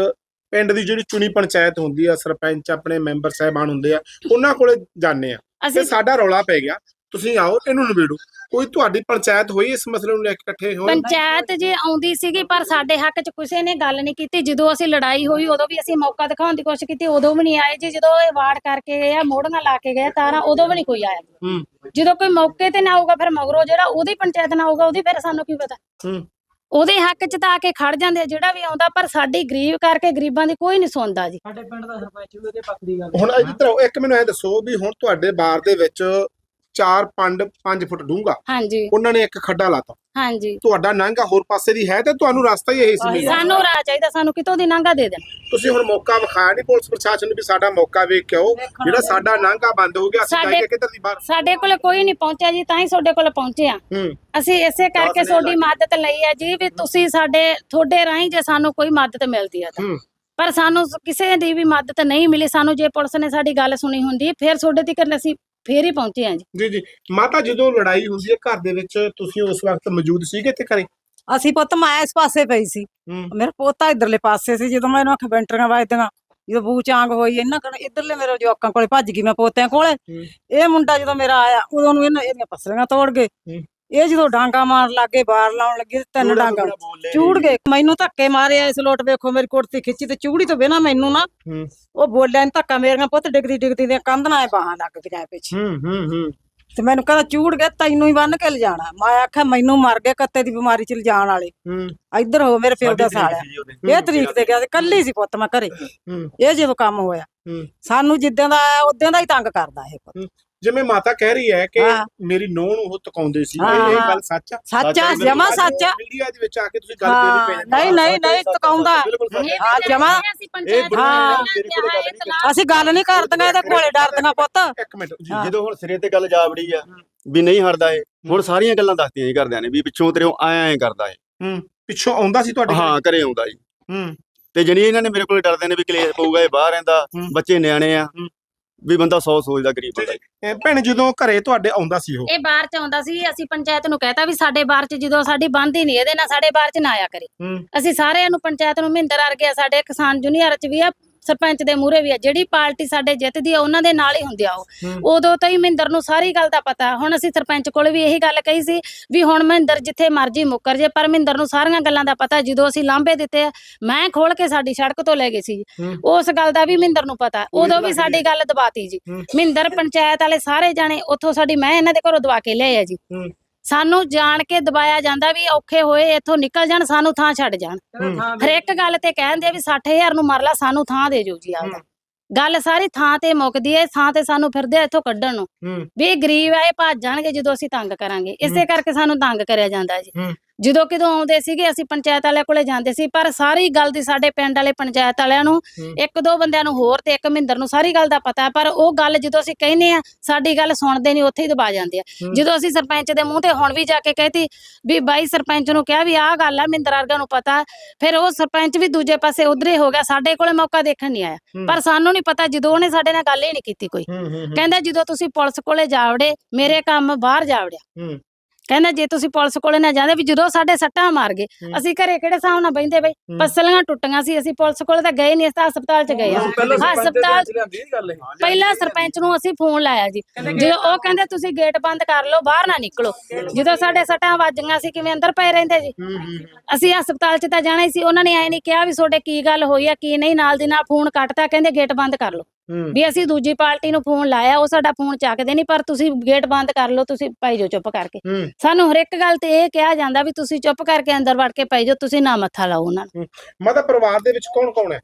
ਪਿੰਡ ਦੀ ਜਿਹੜੀ ਚੁਣੀ ਪੰਚਾਇਤ ਹੁੰਦੀ ਆ ਸਰਪੰਚ ਆਪਣੇ ਮੈਂਬਰ ਸਾਹਿਬਾਨ ਹੁੰਦੇ ਆ ਉਹਨਾਂ ਕੋਲੇ ਜਾਂਦੇ ਆ। ਤੇ ਸਾਡਾ ਰੌਲਾ ਪੈ ਗਿਆ। ਤੁਸੀਂ ਆਓ ਇਹਨੂੰ ਨਿਬੇੜੋ। ਕੋਈ ਤੁਹਾਡੀ ਪੰਚਾਇਤ ਹੋਈ ਇਸ ਮਸਲੇ ਨੂੰ ਲੈ ਕੇ ਇਕੱਠੇ ਹੋਏ? ਪੰਚਾਇਤ ਜੇ ਆਉਂਦੀ ਸੀਗੀ ਪਰ ਸਾਡੇ ਹੱਕ 'ਚ ਕਿਸੇ ਨੇ ਗੱਲ ਨਹੀਂ ਕੀਤੀ। ਜਦੋਂ ਅਸੀਂ ਲੜਾਈ ਹੋਈ ਉਦੋਂ ਵੀ ਅਸੀਂ ਮੌਕਾ ਦਿਖਾਉਣ ਦੀ ਕੋਸ਼ਿਸ਼ ਕੀਤੀ ਉਦੋਂ ਵੀ ਨਹੀਂ ਆਏ ਜੀ। ਜਦੋਂ ਇਹ ਵਾਰਡ ਕਰਕੇ ਗਏ ਆ ਮੋੜੀਆਂ ਲਾ ਕੇ ਗਏ ਤਾਰਾਂ ਉਦੋਂ ਵੀ ਨਹੀਂ ਕੋਈ ਆਇਆ ਜਦੋਂ ਕੋਈ ਮੌਕੇ ਤੇ ਨਾ ਆਊਗਾ ਫਿਰ ਮਗਰੋਂ ਜਿਹੜਾ ਉਹਦੀ ਪੰਚਾਇਤ ਨਾ ਆਊਗਾ ਉਹਦੀ ਫਿਰ ਸਾਨੂੰ ਕੀ ਪਤਾ? ਹੂੰ। ਉਹਦੇ ਹੱਕ 'ਚ ਤਾਂ ਆ ਕੇ ਖੜ ਜਾਂਦੇ ਆ ਜਿਹੜਾ ਵੀ ਆਉਂਦਾ ਪਰ ਸਾਡੀ ਗਰੀਬ ਕਰਕੇ ਗਰੀਬਾਂ ਦੀ ਕੋਈ ਨਹੀਂ ਸੁਣਦਾ ਜੀ। ਸਾਡੇ ਪਿੰਡ ਦਾ ਸਰਪੰਚ ਵੀ ਉਹਦੇ ਪੱਖ ਦੀ ਗੱਲ ਹੁਣ ਇੱਧਰ ਆਓ, ਇੱਕ ਮੈਨੂੰ ਇਹ ਦੱਸੋ ਵੀ ਹੁਣ ਤੁਹਾਡੇ ਬਾਰ ਦੇ ਵਿੱਚ 4 5 5 ਫੁੱਟ ਡੂੰਘਾ। ਹਾਂਜੀ। ਉਹਨਾਂ ਨੇ ਇੱਕ ਖੱਡਾ ਲਾਤਾ। ਹਾਂਜੀ। ਤੁਹਾਡਾ ਨਾਂਗਾ ਹੋਰ ਪਾਸੇ ਦੀ ਹੈ ਤੇ ਤੁਹਾਨੂੰ ਰਸਤਾ ਹੀ ਇਹੀ ਸੀ ਮਿਲਣਾ। ਸਾਨੂੰ ਰਾਹ ਚਾਹੀਦਾ ਸਾਨੂੰ ਕਿਤੋਂ ਦੀ ਨਾਂਗਾ ਦੇ ਦੇਣ। ਤੁਸੀਂ ਹੁਣ ਮੌਕਾ ਵਿਖਾਇਆ ਨਹੀਂ ਪੁਲਿਸ ਪ੍ਰਸ਼ਾਸਨ ਨੂੰ ਵੀ ਸਾਡਾ ਮੌਕਾ ਵੇਖ ਕੇ ਆਓ। ਜਿਹੜਾ ਸਾਡਾ ਨਾਂਗਾ ਬੰਦ ਹੋ ਗਿਆ ਅਸੀਂ ਸਾਡੇ- ਜਾਈਏ ਕਿੱਧਰ ਦੀ ਬਾਹਰ? ਸਾਡੇ ਕੋਲ ਕੋਈ ਨਹੀਂ ਪਹੁੰਚਿਆ ਜੀ ਤਾਂ ਹੀ ਤੁਹਾਡੇ ਕੋਲ ਪਹੁੰਚੇ ਆ। ਅਸੀਂ ਇਸੇ ਕਰਕੇ ਤੁਹਾਡੀ ਮਦਦ ਲਈ ਹੈ ਜੀ ਵੀ ਤੁਸੀਂ ਸਾਡੇ ਤੁਹਾਡੇ ਰਾਹੀਂ ਜੇ ਸਾਨੂੰ ਕੋਈ ਮਦਦ ਮਿਲਦੀ ਤਾਂ। ਹੂੰ। ਪਰ ਸਾਨੂੰ ਕਿਸੇ ਦੀ ਵੀ ਮਦਦ ਨਹੀਂ ਮਿਲੀ। ਸਾਨੂੰ ਜੇ ਪੁਲਿਸ ਨੇ ਸਾਡੀ ਗੱਲ ਸੁਣੀ ਹੁੰਦੀ ਫਿਰ ਤੁਹਾਡੇ ਤੱਕ ਅਸੀਂ ਫੇਰ ਹੀ ਪਹੁੰਚੇ ਹਾਂ ਜੀ। ਜੀ ਜੀ। ਮਾਤਾ ਜਦੋਂ ਲੜਾਈ ਹੁੰਦੀ ਹੈ ਘਰ ਦੇ ਵਿੱਚ ਤੁਸੀਂ ਉਸ ਵਕਤ ਮੌਜੂਦ ਸੀਗੇ ਤੇ ਘਰੇ? ਅਸੀਂ ਪੁੱਤ ਮੈਂ ਇਸ ਪਾਸੇ ਪਈ ਸੀ। ਹੂੰ। ਮੇਰਾ ਪੋਤਾ ਇਧਰਲੇ ਪਾਸੇ ਸੀ ਜਦੋਂ ਮੈਂ ਇਹਨੂੰ ਅੱਖ ਬੈਂਟਰੀਆਂ ਵੱਜਦੀਆਂ ਜਦੋਂ ਬੂ ਚਾਂਗ ਹੋਈ ਇਹਨਾਂ ਕੋਲ ਇਧਰਲੇ ਮੇਰੇ ਜਵਾਕਾਂ ਕੋਲੇ ਭੱਜ ਗਈ ਮੈਂ ਪੋਤਿਆਂ ਕੋਲੇ। ਹੂੰ। ਇਹ ਮੁੰਡਾ ਜਦੋਂ ਮੇਰਾ ਆਇਆ ਉਦੋਂ ਨੂੰ ਇਹਨਾਂ ਇਹਦੀਆਂ ਪਸਲੀਆਂ ਤੋੜ ਗਏ। ਹੂੰ। ਇਹ ਜਦੋਂ ਡਾਂਗਾ ਮਾਰਨ ਲੱਗੇ ਬਾਹਰ ਲਾਉਣ ਲੱਗੇ ਤੇ ਤਿੰਨ ਡਾਂਗਾ ਚੂੜਾ ਗਏ। ਮੈਨੂੰ ਧੱਕੇ ਮਾਰੇ ਇਸ ਲੋਟ ਵੇਖੋ ਮੇਰੀ ਕੁੜਤੀ ਖਿੱਚੀ ਤੇ ਚੂੜੀ ਤੋਂ ਬਿਨਾ ਮੈਨੂੰ ਨਾ ਉਹ ਬੋਲਿਆ ਨੀ ਧੱਕਾ ਮੇਰੀਆਂ ਪੁੱਤ ਡਿੱਗਦੀ ਡਿੱਗਦੀ ਦੀਆਂ ਕੰਧ ਨਾਲ ਬਾਹਾਂ ਲੱਗ ਗਈਆਂ ਪਿੱਛੇ। ਹੂੰ ਹੂੰ ਹੂੰ। ਤੇ ਮੈਨੂੰ ਕਹਿੰਦਾ ਚੂੜ ਗਿਆ ਤੈਨੂੰ ਹੀ ਬੰਨ ਕੇ ਲਿਜਾਣਾ। ਮੈਂ ਆਖਿਆ ਮੈਨੂੰ ਮਰ ਗਏ ਕੱਤੇ ਦੀ ਬਿਮਾਰੀ ਚ ਲਿਜਾਣ ਵਾਲੇ। ਹੂੰ। ਇੱਧਰ ਹੋ ਮੇਰੇ ਪਿਓ ਦਾ ਸਾਲਿਆ। ਇਹ ਤਰੀਕ ਤੇ ਗਿਆ ਤੇ ਕੱਲੀ ਸੀ ਪੁੱਤ ਮੈਂ ਘਰੇ। ਇਹ ਜਦੋਂ ਕੰਮ ਹੋਇਆ। ਸਾਨੂੰ ਜਿੱਦਾਂ ਦਾ ਆਇਆ ਉਦੋਂ ਦਾ ਹੀ ਤੰਗ ਕਰਦਾ ਇਹ ਪੁੱਤ। ਜਿਵੇਂ ਮਾਤਾ ਕਹਿ ਰਹੀ ਹੈ ਕਿ ਹਾਂ। ਮੇਰੀ ਨੂੰਹ ਨੂੰ ਉਹ ਤਕਾਉਂਦੇ ਸੀ ਹਾਂ, ਇਹ ਇਹ ਹਾਂ। ਗੱਲ ਸੱਚ ਆ ਸੱਚਾ ਸੱਚ ਜਮਾ ਸੱਚ ਆ। ਮੀਡੀਆ ਦੇ ਵਿੱਚ ਆ ਕੇ ਤੁਸੀਂ ਗੱਲ ਹਾਂ, ਦੇ ਨਹੀਂ ਨਹੀਂ ਨਹੀਂ ਤਕਾਉਂਦਾ ਬਿਲਕੁਲ ਸੱਚ ਹੈ। ਹਾਂ, ਜਮਾਂ। ਅਸੀਂ ਪੰਚਾਇਤ ਹਾਂ। ਕੋਲ ਗੱਲ ਨਹੀਂ ਅਸੀਂ ਗੱਲ ਨਹੀਂ ਕਰਦੀਆਂ ਇਹਦੇ ਕੋਲੇ ਡਰਦੀਆਂ ਪੁੱਤ ਇੱਕ ਮਿੰਟ ਜੀ ਹਾਂ। ਜਦੋਂ ਹੁਣ ਸਿਰੇ ਤੇ ਗੱਲ ਜਾ ਵੜੀ ਆ ਵੀ ਨਹੀਂ ਹਟਦਾ ਇਹ ਹੁਣ ਸਾਰੀਆਂ ਗੱਲਾਂ ਦੱਸਤੀਆਂ ਜੀ ਘਰਦਿਆਂ ਨੇ ਵੀ ਪਿੱਛੋਂ ਤੇਰੇ ਆਇਆ ਐ ਕਰਦਾ ਏ ਪਿੱਛੋਂ ਆਉਂਦਾ ਸੀ ਤੁਹਾਡੇ ਹਾਂ ਘਰੇ ਆਉਂਦਾ ਜੀ ਹੂੰ ਤੇ ਜਣੀ ਇਹਨਾਂ ਨੇ ਮੇਰੇ ਕੋਲ ਡਰਦੇ ਨੇ ਵੀ ਕਲੇਸ਼ ਪਊਗਾ ਇਹ ਬਾਹਰ ਰਹਿੰਦਾ ਹੂੰ। ਬੱਚੇ ਨਿਆਣੇ ਆ ਹੂੰ। ਵੀ ਬੰਦਾ ਸੌ ਸੋਚਦਾ ਗਰੀਬ ਬੰਦਾ। ਇਹ ਭੈਣ ਜਦੋਂ ਘਰੇ ਤੁਹਾਡੇ ਆਉਂਦਾ ਸੀ ਉਹ? ਇਹ ਬਾਹਰ ਚ ਆਉਂਦਾ ਸੀ ਅਸੀਂ ਪੰਚਾਇਤ ਨੂੰ ਕਹਿਤਾ ਵੀ ਸਾਡੇ ਬਾਹਰ ਚ ਜਦੋਂ ਸਾਡੀ ਬੰਦ ਹੀ ਨਹੀਂ ਇਹਦੇ ਨਾਲ ਸਾਡੇ ਬਾਹਰ ਚ ਨਾ ਆਇਆ ਕਰੇ। ਹੂੰ। ਅਸੀਂ ਸਾਰਿਆਂ ਨੂੰ ਪੰਚਾਇਤ ਨੂੰ ਮਹਿੰਦਰ ਅਰ ਗਿਆ ਸਾਡੇ ਕਿਸਾਨ ਜੂਨੀਅਰ ਚ ਵੀ ਆ ਸਰਪੰਚ ਦੇ ਮੂਹਰੇ ਵੀ ਆ ਜਿਹੜੀ ਪਾਰਟੀ ਸਾਡੇ ਜਿੱਤਦੀ ਆ ਉਹਨਾਂ ਦੇ ਨਾਲ ਹੀ ਹੁੰਦੇ ਆ ਉਹ। ਉਦੋਂ ਤਾਂ ਹੀ ਮਹਿੰਦਰ ਨੂੰ ਸਾਰੀ ਗੱਲ ਦਾ ਪਤਾ ਹੁਣ ਅਸੀਂ ਸਰਪੰਚ ਕੋਲ ਵੀ ਇਹੀ ਗੱਲ ਕਹੀ ਸੀ ਵੀ ਹੁਣ ਮਹਿੰਦਰ ਜਿੱਥੇ ਮਰਜ਼ੀ ਮੁੱਕਰ ਜੇ ਪਰ ਮਹਿੰਦਰ ਨੂੰ ਸਾਰੀਆਂ ਗੱਲਾਂ ਦਾ ਪਤਾ ਜਦੋਂ ਅਸੀਂ ਲਾਂਭੇ ਦਿੱਤੇ ਆ, ਮੈਂ ਖੋਲ ਕੇ ਸਾਡੀ ਸੜਕ ਤੋਂ ਲੈ ਗਏ ਸੀ। ਉਸ ਗੱਲ ਦਾ ਵੀ ਮਹਿੰਦਰ ਨੂੰ ਪਤਾ ਉਦੋਂ ਵੀ ਸਾਡੀ ਗੱਲ ਦਬਾਤੀ ਜੀ। ਮਹਿੰਦਰ ਪੰਚਾਇਤ ਵਾਲੇ ਸਾਰੇ ਜਾਣੇ ਉੱਥੋਂ ਸਾਡੀ ਮੈਂ ਇਹਨਾਂ ਦੇ ਘਰੋਂ ਦਵਾ ਕੇ ਲਿਆਏ ਆ ਜੀ। ਸਾਨੂੰ ਜਾਣ ਕੇ ਦਬਾਇਆ ਜਾਂਦਾ ਵੀ ਔਖੇ ਹੋਏ ਇੱਥੋਂ ਨਿਕਲ ਜਾਣ ਸਾਨੂੰ ਥਾਂ ਛੱਡ ਜਾਣ। ਹਰ ਇੱਕ ਗੱਲ ਤੇ ਕਹਿੰਦੇ ਆ ਵੀ 60000 ਨੂੰ ਮਰ ਲਾ ਸਾਨੂੰ ਥਾਂ ਦੇ ਜੋ ਜੀ ਆਪਦਾ। ਗੱਲ ਸਾਰੀ ਥਾਂ ਤੇ ਮੁੱਕਦੀ ਏ ਥਾਂ ਤੇ ਸਾਨੂੰ ਫਿਰਦੇ ਆ ਇੱਥੋਂ ਕੱਢਣ ਨੂੰ। ਵੀ ਇਹ ਗਰੀਬ ਆ ਇਹ ਭੱਜ ਜਾਣਗੇ ਜਦੋਂ ਅਸੀਂ ਤੰਗ ਕਰਾਂਗੇ। ਇਸੇ ਕਰਕੇ ਸਾਨੂੰ ਤੰਗ ਕਰਿਆ ਜਾਂਦਾ ਜੀ। ਜਦੋਂ ਕਿਦੋਂ ਆਉਂਦੇ ਸੀਗੇ ਅਸੀਂ ਪੰਚਾਇਤ ਵਾਲਿਆਂ ਕੋਲੇ ਜਾਂਦੇ ਸੀ ਪਰ ਸਾਰੀ ਗੱਲ ਦੀ ਸਾਡੇ ਪਿੰਡ ਵਾਲੇ ਪੰਚਾਇਤ ਵਾਲਿਆਂ ਨੂੰ। ਇੱਕ ਦੋ ਬੰਦਿਆਂ ਨੂੰ ਹੋਰ ਤੇ ਇੱਕ ਮਹਿੰਦਰ ਨੂੰ ਸਾਰੀ ਗੱਲ ਦਾ ਪਤਾ ਪਰ ਉਹ ਗੱਲ ਜਦੋਂ ਅਸੀਂ ਕਹਿੰਦੇ ਆ ਸਾਡੀ ਗੱਲ ਸੁਣਦੇ ਨਹੀਂ ਉੱਥੇ ਹੀ ਦਬਾ ਜਾਂਦੇ ਆ। ਜਦੋਂ ਅਸੀਂ ਸਰਪੰਚ ਦੇ ਮੂੰਹ ਤੇ ਹੁਣ ਵੀ ਜਾ ਕੇ ਕਹਤੀ ਵੀ ਬਾਈ ਸਰਪੰਚ ਨੂੰ ਕਿਹਾ ਵੀ ਆਹ ਗੱਲ ਆ ਮਹਿੰਦਰ ਵਰਗਾ ਨੂੰ ਪਤਾ ਫਿਰ ਉਹ ਸਰਪੰਚ ਵੀ ਦੂਜੇ ਪਾਸੇ ਉਧਰੇ ਹੋ ਗਿਆ ਸਾਡੇ ਕੋਲੇ ਮੌਕਾ ਦੇਖਣ ਨਹੀਂ ਆਇਆ। ਪਰ ਸਾਨੂੰ ਨਹੀਂ ਪਤਾ ਜਦੋਂ ਉਹਨੇ ਸਾਡੇ ਨਾਲ ਗੱਲ ਹੀ ਨਹੀਂ ਕੀਤੀ ਕੋਈ ਕਹਿੰਦਾ ਜਦੋਂ ਤੁਸੀਂ ਪੁਲਿਸ ਕੋਲੇ ਜਾਵੜੇ ਮੇਰੇ ਕੰਮ ਬਾਹਰ ਜਾਵੜਿਆ। ਕਹਿੰਦਾ ਜੇ ਤੁਸੀਂ ਪੁਲਿਸ ਕੋਲੇ ਨਾ ਜਾਂਦੇ ਵੀ ਜਦੋਂ ਸਾਡੇ ਸੱਟਾਂ ਮਾਰ ਗਏ ਹੂੰ। ਅਸੀਂ ਘਰੇ ਕਿਹੜੇ ਹਿਸਾਬ ਨਾਲ ਬੈਂਦੇ ਬਈ? ਹੂੰ। ਪਸਲੀਆਂ ਟੁੱਟੀਆਂ ਸੀ ਅਸੀਂ ਪੁਲਿਸ ਕੋਲੇ ਤਾਂ ਗਏ ਨਹੀਂ ਅਸੀਂ ਤਾਂ ਹਸਪਤਾਲ ਚ ਗਏ ਆ ਹਸਪਤਾਲ ਗੱਲ ਪਹਿਲਾਂ ਸਰਪੰਚ ਨੂੰ ਅਸੀਂ ਫੋਨ ਲਾਇਆ ਜੀ। ਜਦੋਂ ਉਹ ਕਹਿੰਦੇ ਤੁਸੀਂ ਗੇਟ ਬੰਦ ਕਰ ਲਓ ਬਾਹਰ ਨਾ ਨਿਕਲੋ। ਜਦੋਂ ਸਾਡੇ ਸੱਟਾਂ ਵੱਜੀਆਂ ਸੀ ਕਿਵੇਂ ਅੰਦਰ ਪਏ ਰਹਿੰਦੇ ਜੀ? ਅਸੀਂ ਹਸਪਤਾਲ 'ਚ ਤਾਂ ਜਾਣਾ ਹੀ ਸੀ ਉਹਨਾਂ ਨੇ ਐ ਨਹੀਂ ਕਿਹਾ ਵੀ ਤੁਹਾਡੇ ਕੀ ਗੱਲ ਹੋਈ ਆ ਕੀ ਨਹੀਂ ਨਾਲ ਦੀ ਨਾਲ ਫੋਨ ਕੱਟਤਾ ਕਹਿੰਦੇ ਗੇਟ ਬੰਦ ਕਰ ਲਓ। ਵੀ ਅਸੀਂ ਦੂਜੀ ਪਾਰਟੀ ਨੂੰ ਫੋਨ ਲਾਇਆ ਉਹ ਸਾਡਾ ਫੋਨ ਚੱਕਦੇ ਨਹੀਂ ਪਰ ਤੁਸੀਂ ਗੇਟ ਬੰਦ ਕਰ ਲਓ ਤੁਸੀਂ ਭਾਈ ਜੋ ਚੁੱਪ ਕਰਕੇ। ਸਾਨੂੰ ਹਰ ਇੱਕ ਗੱਲ ਤੇ ਇਹ ਕਿਹਾ ਜਾਂਦਾ ਵੀ ਤੁਸੀਂ ਚੁੱਪ ਕਰਕੇ ਅੰਦਰ ਵੜ ਕੇ ਭਾਈ ਜੋ ਤੁਸੀਂ ਨਾ ਮੱਥਾ ਲਾਓ ਉਹਨਾਂ ਨੂੰ। ਮਾਤਾ ਪਰਿਵਾਰ ਦੇ ਵਿੱਚ ਕੌਣ ਕੌਣ ਹੈ?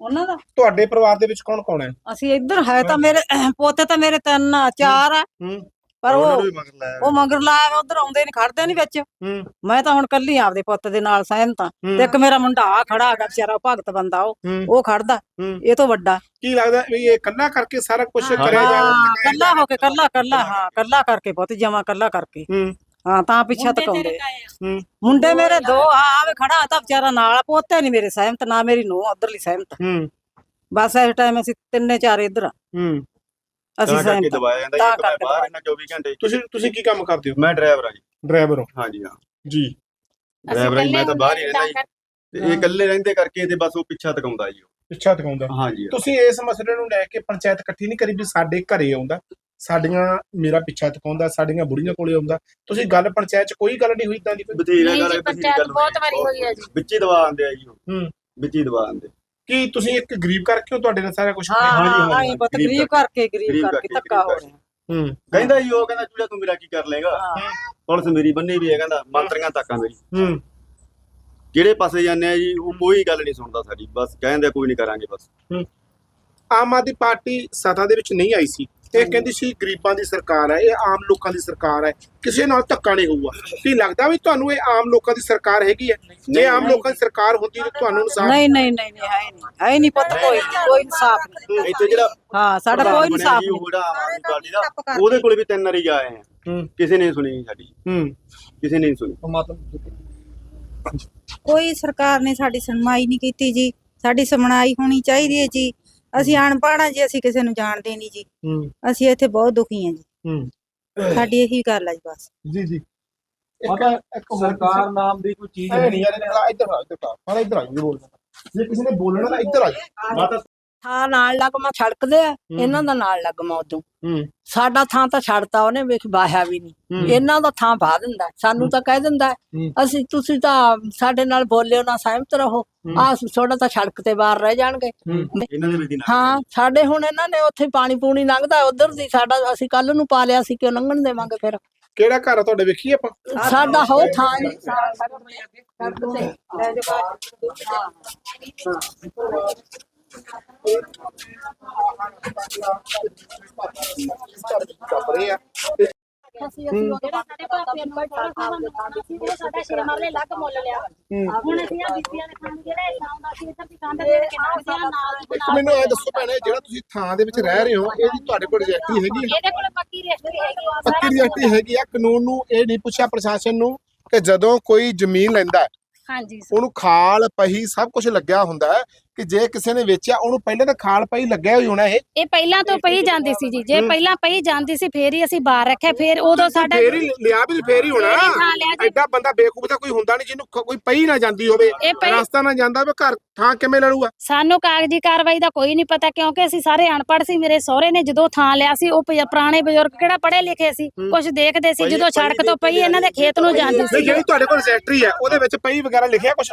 ਉਹਨਾਂ ਦਾ? ਤੁਹਾਡੇ ਪਰਿਵਾਰ ਦੇ ਵਿੱਚ ਕੌਣ ਕੌਣ ਹੈ? ਅਸੀਂ ਇੱਧਰ ਹੈ ਤਾਂ ਮੇਰੇ ਪੋਤੇ ਤਾਂ ਮੇਰੇ ਤਿੰਨ ਆ, ਚਾਰ ਆ। ਹੂੰ। ਪਰ ਉਹਨਾਂ ਉਹ ਨੂੰ ਵੀ ਮਗਰ ਲਾਇਆ ਉਹ ਮਗਰ ਲਾਇਆ ਉਧਰ ਆਉਂਦੇ ਨਹੀਂ ਖੜਦੇ ਨਹੀਂ ਵਿੱਚ। ਹੂੰ। ਮੈਂ ਤਾਂ ਹੁਣ ਕੱਲੀ ਆਪਦੇ ਪੁੱਤ ਦੇ ਨਾਲ ਸਹਿਮਤ ਆ ਹੂੰ। ਤੇ ਇੱਕ ਮੇਰਾ ਮੁੰਡਾ ਆ ਖੜਾ ਹੈਗਾ ਵਿਚਾਰਾ ਭਗਤ ਬੰਦਾ ਉਹ ਹੂੰ। ਉਹ ਖੜਦਾ। ਹੂੰ। ਇਹ ਤੋਂ ਵੱਡਾ। ਕੀ ਲੱਗਦਾ ਵੀ ਇਹ ਕੱਲਾ ਕਰਕੇ ਸਾਰਾ ਕੁਝ ਹਾਂ। ਕਰਿਆ ਹਾਂ ਜਾਣਾ ਕੱਲਾ ਹੋ ਕੇ ਕੱਲਾ ਕੱਲਾ ਹਾਂ ਕੱਲਾ ਕਰਕੇ ਪੁੱਤ ਜਮਾ ਕੱਲਾ ਕਰਕੇ। ਹੂੰ। ਹਾਂ ਤਾਂ ਪਿੱਛਾ ਤਕਾਉਂਦੇ ਹੂੰ। ਮੁੰਡੇ ਮੇਰੇ ਦੋ ਆ ਆਵੇ ਖੜਾ ਤਾਂ ਵਿਚਾਰਾ ਨਾਲ ਪੋਤੇ ਨਹੀਂ ਮੇਰੇ ਸਹਿਮਤ ਨਾ ਮੇਰੀ ਨੂੰਹ ਉਧਰਲੀ ਸਹਿਮਤ। ਹੂੰ। ਬਸ ਇਸ ਟਾਈਮ ਅਸੀਂ ਤਿੰਨੇ ਚਾਰ ਇੱਧਰ ਆ। ਹੂੰ। ਅਸੀਂ ਤਾਂ ਕਰਕੇ ਸਹਿਮਤ। ਦਬਾਇਆ ਜਾਂਦਾ ਤਾਂ ਇੱਕ ਮੈਂ ਕਰਕੇ ਬਾਹਰ ਇਹਨਾਂ 24 ਘੰਟੇ ਤੁਸੀਂ ਤੁਸੀਂ ਕੀ ਕੰਮ ਕਰਦੇ ਹੋ? ਮੈਂ ਡਰਾਈਵਰ ਆ ਜੀ। ਡਰਾਈਵਰ ਹੋ? ਹਾਂਜੀ ਹਾਂ। ਜੀ। ਡਰਾਈਵਰ ਆ ਜੀ, ਮੈਂ ਤਾਂ ਬਾਹਰ ਹੀ ਰਹਿੰਦਾ ਜੀ। ਤੇ ਇਹ ਇਕੱਲੇ ਰਹਿੰਦੇ ਕਰਕੇ ਤੇ ਬਸ ਉਹ ਪਿੱਛਾ ਤਕਾਉਂਦਾ ਜੀ ਉਹ। ਪਿੱਛਾ ਤਕਾਉਂਦਾ। ਹਾਂਜੀ ਹਾਂ। ਤੁਸੀਂ ਇਸ ਮਸਲੇ ਨੂੰ ਲੈ ਕੇ ਪੰਚਾਇਤ ਇਕੱਠੀ ਨਹੀਂ ਕਰੀ ਵੀ ਸਾਡੇ ਘਰੇ ਆਉਂਦਾ ਸਾਡੀਆਂ ਮੇਰਾ ਪਿੱਛਾ ਤਕਾਉਂਦਾ ਸਾਡੀਆਂ ਬੁੜੀਆਂ ਕੋਲੇ ਆਉਂਦਾ। ਤੁਸੀਂ ਗੱਲ ਪੰਚਾਇਤ ਚ ਕੋਈ ਗੱਲ ਨਹੀਂ ਹੋਈ ਇਦਾਂ ਦੀ ਕੋਈ? ਬਥੇਰਾ ਨਹੀਂ ਗੱਲ ਜੀ ਪੰਚਾਇਤ ਬਹੁਤ ਵਾਰੀ ਹੋਈ ਆ ਜੀ। ਵਿੱਚ ਦਬਾ ਆਂਦੇ ਆ ਜੀ ਉਹ। ਹੂੰ। ਵਿੱਚ ਦਬਾ ਆਂਦੇ ਕੀ ਤੁਸੀਂ ਇੱਕ ਗਰੀਬ ਕਰਕੇ ਹੋ ਤੁਹਾਡੇ ਨਾਲ ਸਾਰਾ ਕੁਝ ਹਾਂ ਹਾਂ ਹਾਂ ਪੁੱਤ ਗਰੀਬ ਕਰਕੇ ਗਰੀਬ ਕਰਕੇ ਧੱਕਾ ਹੋ ਰਿਹਾ। ਹੂੰ। ਕਹਿੰਦਾ ਜੀ ਉਹ ਕਹਿੰਦਾ ਚੂੜਾ ਤੂੰ ਮੇਰਾ ਕੀ ਕਰ ਲੇਗਾ ਹਾਂ। ਪੁਲਿਸ ਮੇਰੀ ਬੰਨੀ ਵੀ ਹੈ ਕਹਿੰਦਾ ਮੰਤਰੀਆਂ ਤੱਕਾਂ ਮੇਰੀ। ਹੂੰ। ਕਿਹੜੇ ਪਾਸੇ ਜਾਂਦੇ ਆ ਜੀ ਉਹ ਕੋਈ ਗੱਲ ਨਹੀਂ ਸੁਣਦਾ ਸਾਡੀ ਬਸ ਕਹਿੰਦੇ ਕੋਈ ਨਹੀਂ ਕਰਾਂਗੇ ਬਸ। ਆਮ ਆਦਮੀ ਪਾਰਟੀ ਸੱਤਾ ਦੇ ਵਿੱਚ ਨਹੀਂ ਆਈ ਸੀ। ਇਹ ਕਹਿੰਦੀ ਸੀ ਗਰੀਬਾਂ ਦੀ ਸਰਕਾਰ ਹੈ ਇਹ ਆਮ ਲੋਕਾਂ ਦੀ ਸਰਕਾਰ ਹੈ। ਕਿਸੇ ਨਾਲ ਧੱਕਾ ਨਹੀਂ ਹੋਊਗਾ। ਕੀ ਲੱਗਦਾ ਵੀ ਤੁਹਾਨੂੰ ਇਹ ਆਮ ਲੋਕਾਂ ਦੀ ਸਰਕਾਰ ਹੈਗੀ ਹੈ? ਜੇ ਆਮ ਲੋਕਾਂ ਦੀ ਸਰਕਾਰ ਹੁੰਦੀ ਤਾਂ ਤੁਹਾਨੂੰ ਇਨਸਾਫ ਨਹੀਂ ਨਹੀਂ ਨਹੀਂ ਨਹੀਂ ਹੈ ਨਹੀਂ। ਹੈ ਨਹੀਂ ਪੁੱਤ ਕੋਈ ਕੋਈ ਇਨਸਾਫ ਨਹੀਂ। ਇੱਥੇ ਜਿਹੜਾ ਹਾਂ ਸਾਡਾ ਕੋਈ ਇਨਸਾਫ ਨਹੀਂ ਉਹ ਜਿਹੜਾ ਆਮ ਆਦਮੀ ਪਾਰਟੀ ਦਾ ਉਹਦੇ ਕੋਲੇ ਵੀ ਤਿੰਨ ਵਾਰੀ ਆਏ ਆ। ਹੂੰ। ਕਿਸੇ ਨੇ ਸੁਣੀ ਸਾਡੀ। ਹੂੰ। ਕਿਸੇ ਨੇ ਨੀ ਸੁਣੀ। ਕੋਈ ਸਰਕਾਰ ਨੇ ਸਾਡੀ ਸੁਣਵਾਈ ਨਹੀਂ ਕੀਤੀ ਜੀ। ਸਾਡੀ ਸੁਣਵਾਈ ਹੋਣੀ ਚਾਹੀਦੀ ਹੈ ਜੀ। ਅਸੀਂ ਅਨਪੜ੍ਹ ਹਾਂ ਜੀ ਅਸੀਂ ਕਿਸੇ ਨੂੰ ਜਾਣਦੇ ਨਹੀਂ ਜੀ। ਹੂੰ। ਅਸੀਂ ਇੱਥੇ ਬਹੁਤ ਦੁਖੀ ਹਾਂ ਜੀ। ਹੂੰ। ਸਾਡੀ ਇਹੀ ਗੱਲ ਹੈ ਜੀ ਬਸ। ਜੀ ਜੀ। ਸਰਕਾਰ ਨਾਮ ਦੀ ਕੋਈ ਚੀਜ਼ ਨਹੀਂ ਯਾਰ ਇੱਧਰ ਆ ਇੱਧਰ ਆ। ਆ ਇੱਧਰ ਆ ਜੀ ਬੋਲਣਾ ਜੇ ਕਿਸੇ ਨੇ ਬੋਲਣਾ ਤਾਂ ਇੱਧਰ ਆ ਜੀ। ਮਾਤਾ ਥਾਂ ਨਾਲ ਲੱਗਮਾ ਛੜਕਦੇ ਆ ਇਹਨਾਂ ਦਾ ਨਾਲ ਲੱਗਮਾ ਉਦੋਂ। ਹੂੰ। ਸਾਡਾ ਥਾਂ ਤਾਂ ਛੱਡਤਾ ਉਹਨੇ ਵੇਖ ਬਾਹਿਆ ਵੀ ਨਹੀਂ। ਇਹਨਾਂ ਦਾ ਥਾਂ ਪਾ ਦਿੰਦਾ। ਸਾਨੂੰ ਤਾਂ ਕਹਿ ਦਿੰਦਾ। ਅਸੀਂ ਤੁਸੀਂ ਤਾਂ ਸਾਡੇ ਨਾਲ ਬੋਲਿਓ ਨਾ ਸਹਿਮਤ ਰਹੋ। ਆ ਥੋੜਾ ਤਾਂ ਸੜਕ ਤੇ ਬਾਹਰ ਰਹਿ ਜਾਣਗੇ। ਹਾਂ। ਸਾਡੇ ਹੁਣ ਇਹਨਾਂ ਨੇ ਉੱਥੇ ਪਾਣੀ ਪੂਣੀ ਲੰਘਦਾ ਉਧਰ ਦੀ ਸਾਡਾ ਅਸੀਂ ਕੱਲ ਨੂੰ ਪਾ ਲਿਆ ਸੀ ਕਿਉਂ ਲੰਘਣ ਦੇਵਾਂਗੇ ਫਿਰ। ਕਿਹੜਾ ਘਰ ਆ ਤੁਹਾਡੇ ਵੇਖੀ ਆਪਾਂ? ਸਾਡਾ ਹੋ ਥਾਂ ਹੀ। ਸੜਕ ਤੇ ਕਪਰੇ ਆ ਅਸੀਂ ਅਸੀਂ ਜਿਹੜਾ ਸਾਡੇ ਭਾਪੇ ਨੂੰ ਬੈਠਾ ਸੀ ਉਹ ਸਾਡਾ ਛੇ ਮਰਲੇ ਲੱਗ ਮੁੱਲ ਲਿਆ। ਹੁਣ ਅਸੀਂ ਆ ਬਿੱਤੀਆਂ ਦੇ ਖਾਣ ਜਿਹੜੇ ਆਉਂਦਾ ਸੀ ਇੱਧਰ ਦੀ ਕੰਧ ਦੇ ਕੇ ਨਾਲ ਦੇ ਨਾਲ ਦੀ ਇੱਕ ਨਾਲ ਮੈਨੂੰ ਇਹ ਦੱਸੋ ਭੈਣੇ ਜਿਹੜਾ ਤੁਸੀਂ ਥਾਂ ਦੇ ਵਿੱਚ ਰਹਿ ਰਹੇ ਹੋ ਇਹਦੀ ਤੁਹਾਡੇ ਕੋਲ ਰਜਿਸਟਰੀ ਹੈਗੀ ਹੈ ਇਹਦੇ ਕੋਲ ਪੱਕੀ ਰਜਿਸਟਰੀ ਹੈਗੀ ਆ ਪੱਕੀ ਰਜਿਸਟਰੀ ਹੈਗੀ ਆ ਕਾਨੂੰਨ ਨੂੰ ਇਹ ਨਹੀਂ ਪੁੱਛਿਆ ਪ੍ਰਸ਼ਾਸਨ ਨੂੰ ਕਿ ਜਦੋਂ ਕੋਈ ਜ਼ਮੀਨ ਲੈਂਦਾ ਹੈ, ਹਾਂਜੀ। ਉਹਨੂੰ ਖਾਲ ਪਹੀ ਸਭ ਕੁਝ ਲੱਗਿਆ ਹੁੰਦਾ ਹੈ ਕਿ ਜੇ ਕਿਸੇ ਨੇ ਵੇਚਿਆ ਉਹਨੂੰ ਪਹਿਲਾਂ ਤਾਂ ਖਾਲ ਪਹੀ ਲੱਗਿਆ ਹੀ ਹੋਣਾ ਇਹ। ਇਹ ਪਹਿਲਾਂ ਤੋਂ ਪਈ ਜਾਂਦੀ ਸੀ ਜੀ। ਜੇ। ਪਹਿਲਾਂ ਪਈ ਜਾਂਦੀ ਸੀ ਫੇਰ ਹੀ ਅਸੀਂ ਬਾਹਰ ਰੱਖਿਆ। ਫੇਰ ਉਦੋਂ ਸਾਡਾ ਫੇਰ ਹੀ ਲਿਆ ਵੀ ਫੇਰ ਹੀ ਹੋਣਾ। ਐਡਾ ਬੰਦਾ ਬੇਕੂਫ ਤਾਂ ਕੋਈ ਹੁੰਦਾ ਨਹੀਂ ਜਿਹਨੂੰ ਕੋਈ ਪਈ ਨਾ ਜਾਂਦੀ ਹੋਵੇ। ਪਈ ਰਸਤਾ ਨਾ ਜਾਂਦਾ ਹੋਵੇ ਘਰ ਥਾਂ ਕਿਵੇਂ ਲੜੂਗਾ? ਸਾਨੂੰ ਕਾਗਜ਼ੀ ਕਾਰਵਾਈ ਦਾ ਕੋਈ ਨਹੀਂ ਪਤਾ ਕਿਉਂਕਿ ਅਸੀਂ ਸਾਰੇ ਅਨਪੜ੍ਹ ਸੀ ਮੇਰੇ ਸਹੁਰੇ ਨੇ ਜਦੋਂ ਥਾਂ ਲਿਆ ਸੀ ਉਹ ਪੁਰਾਣੇ ਬਜ਼ੁਰਗ ਕਿਹੜਾ ਪੜ੍ਹੇ ਲਿਖੇ ਸੀ। ਕੁਝ ਦੇਖਦੇ ਸੀ ਪਈ- ਜਦੋਂ ਪਈ ਸੜਕ ਤੋਂ ਪਈ ਇਹਨਾਂ ਦੇ ਖੇਤ ਨੂੰ ਜਾਂਦੀ ਸੀ। ਜਿਹੜੀ ਤੁਹਾਡੇ ਕੋਲ ਰਜਿਸਟਰੀ ਹੈ ਉਹਦੇ ਵਿੱਚ ਪਈ ਵਗੈਰਾ ਲਿਖਿਆ ਕੁਝ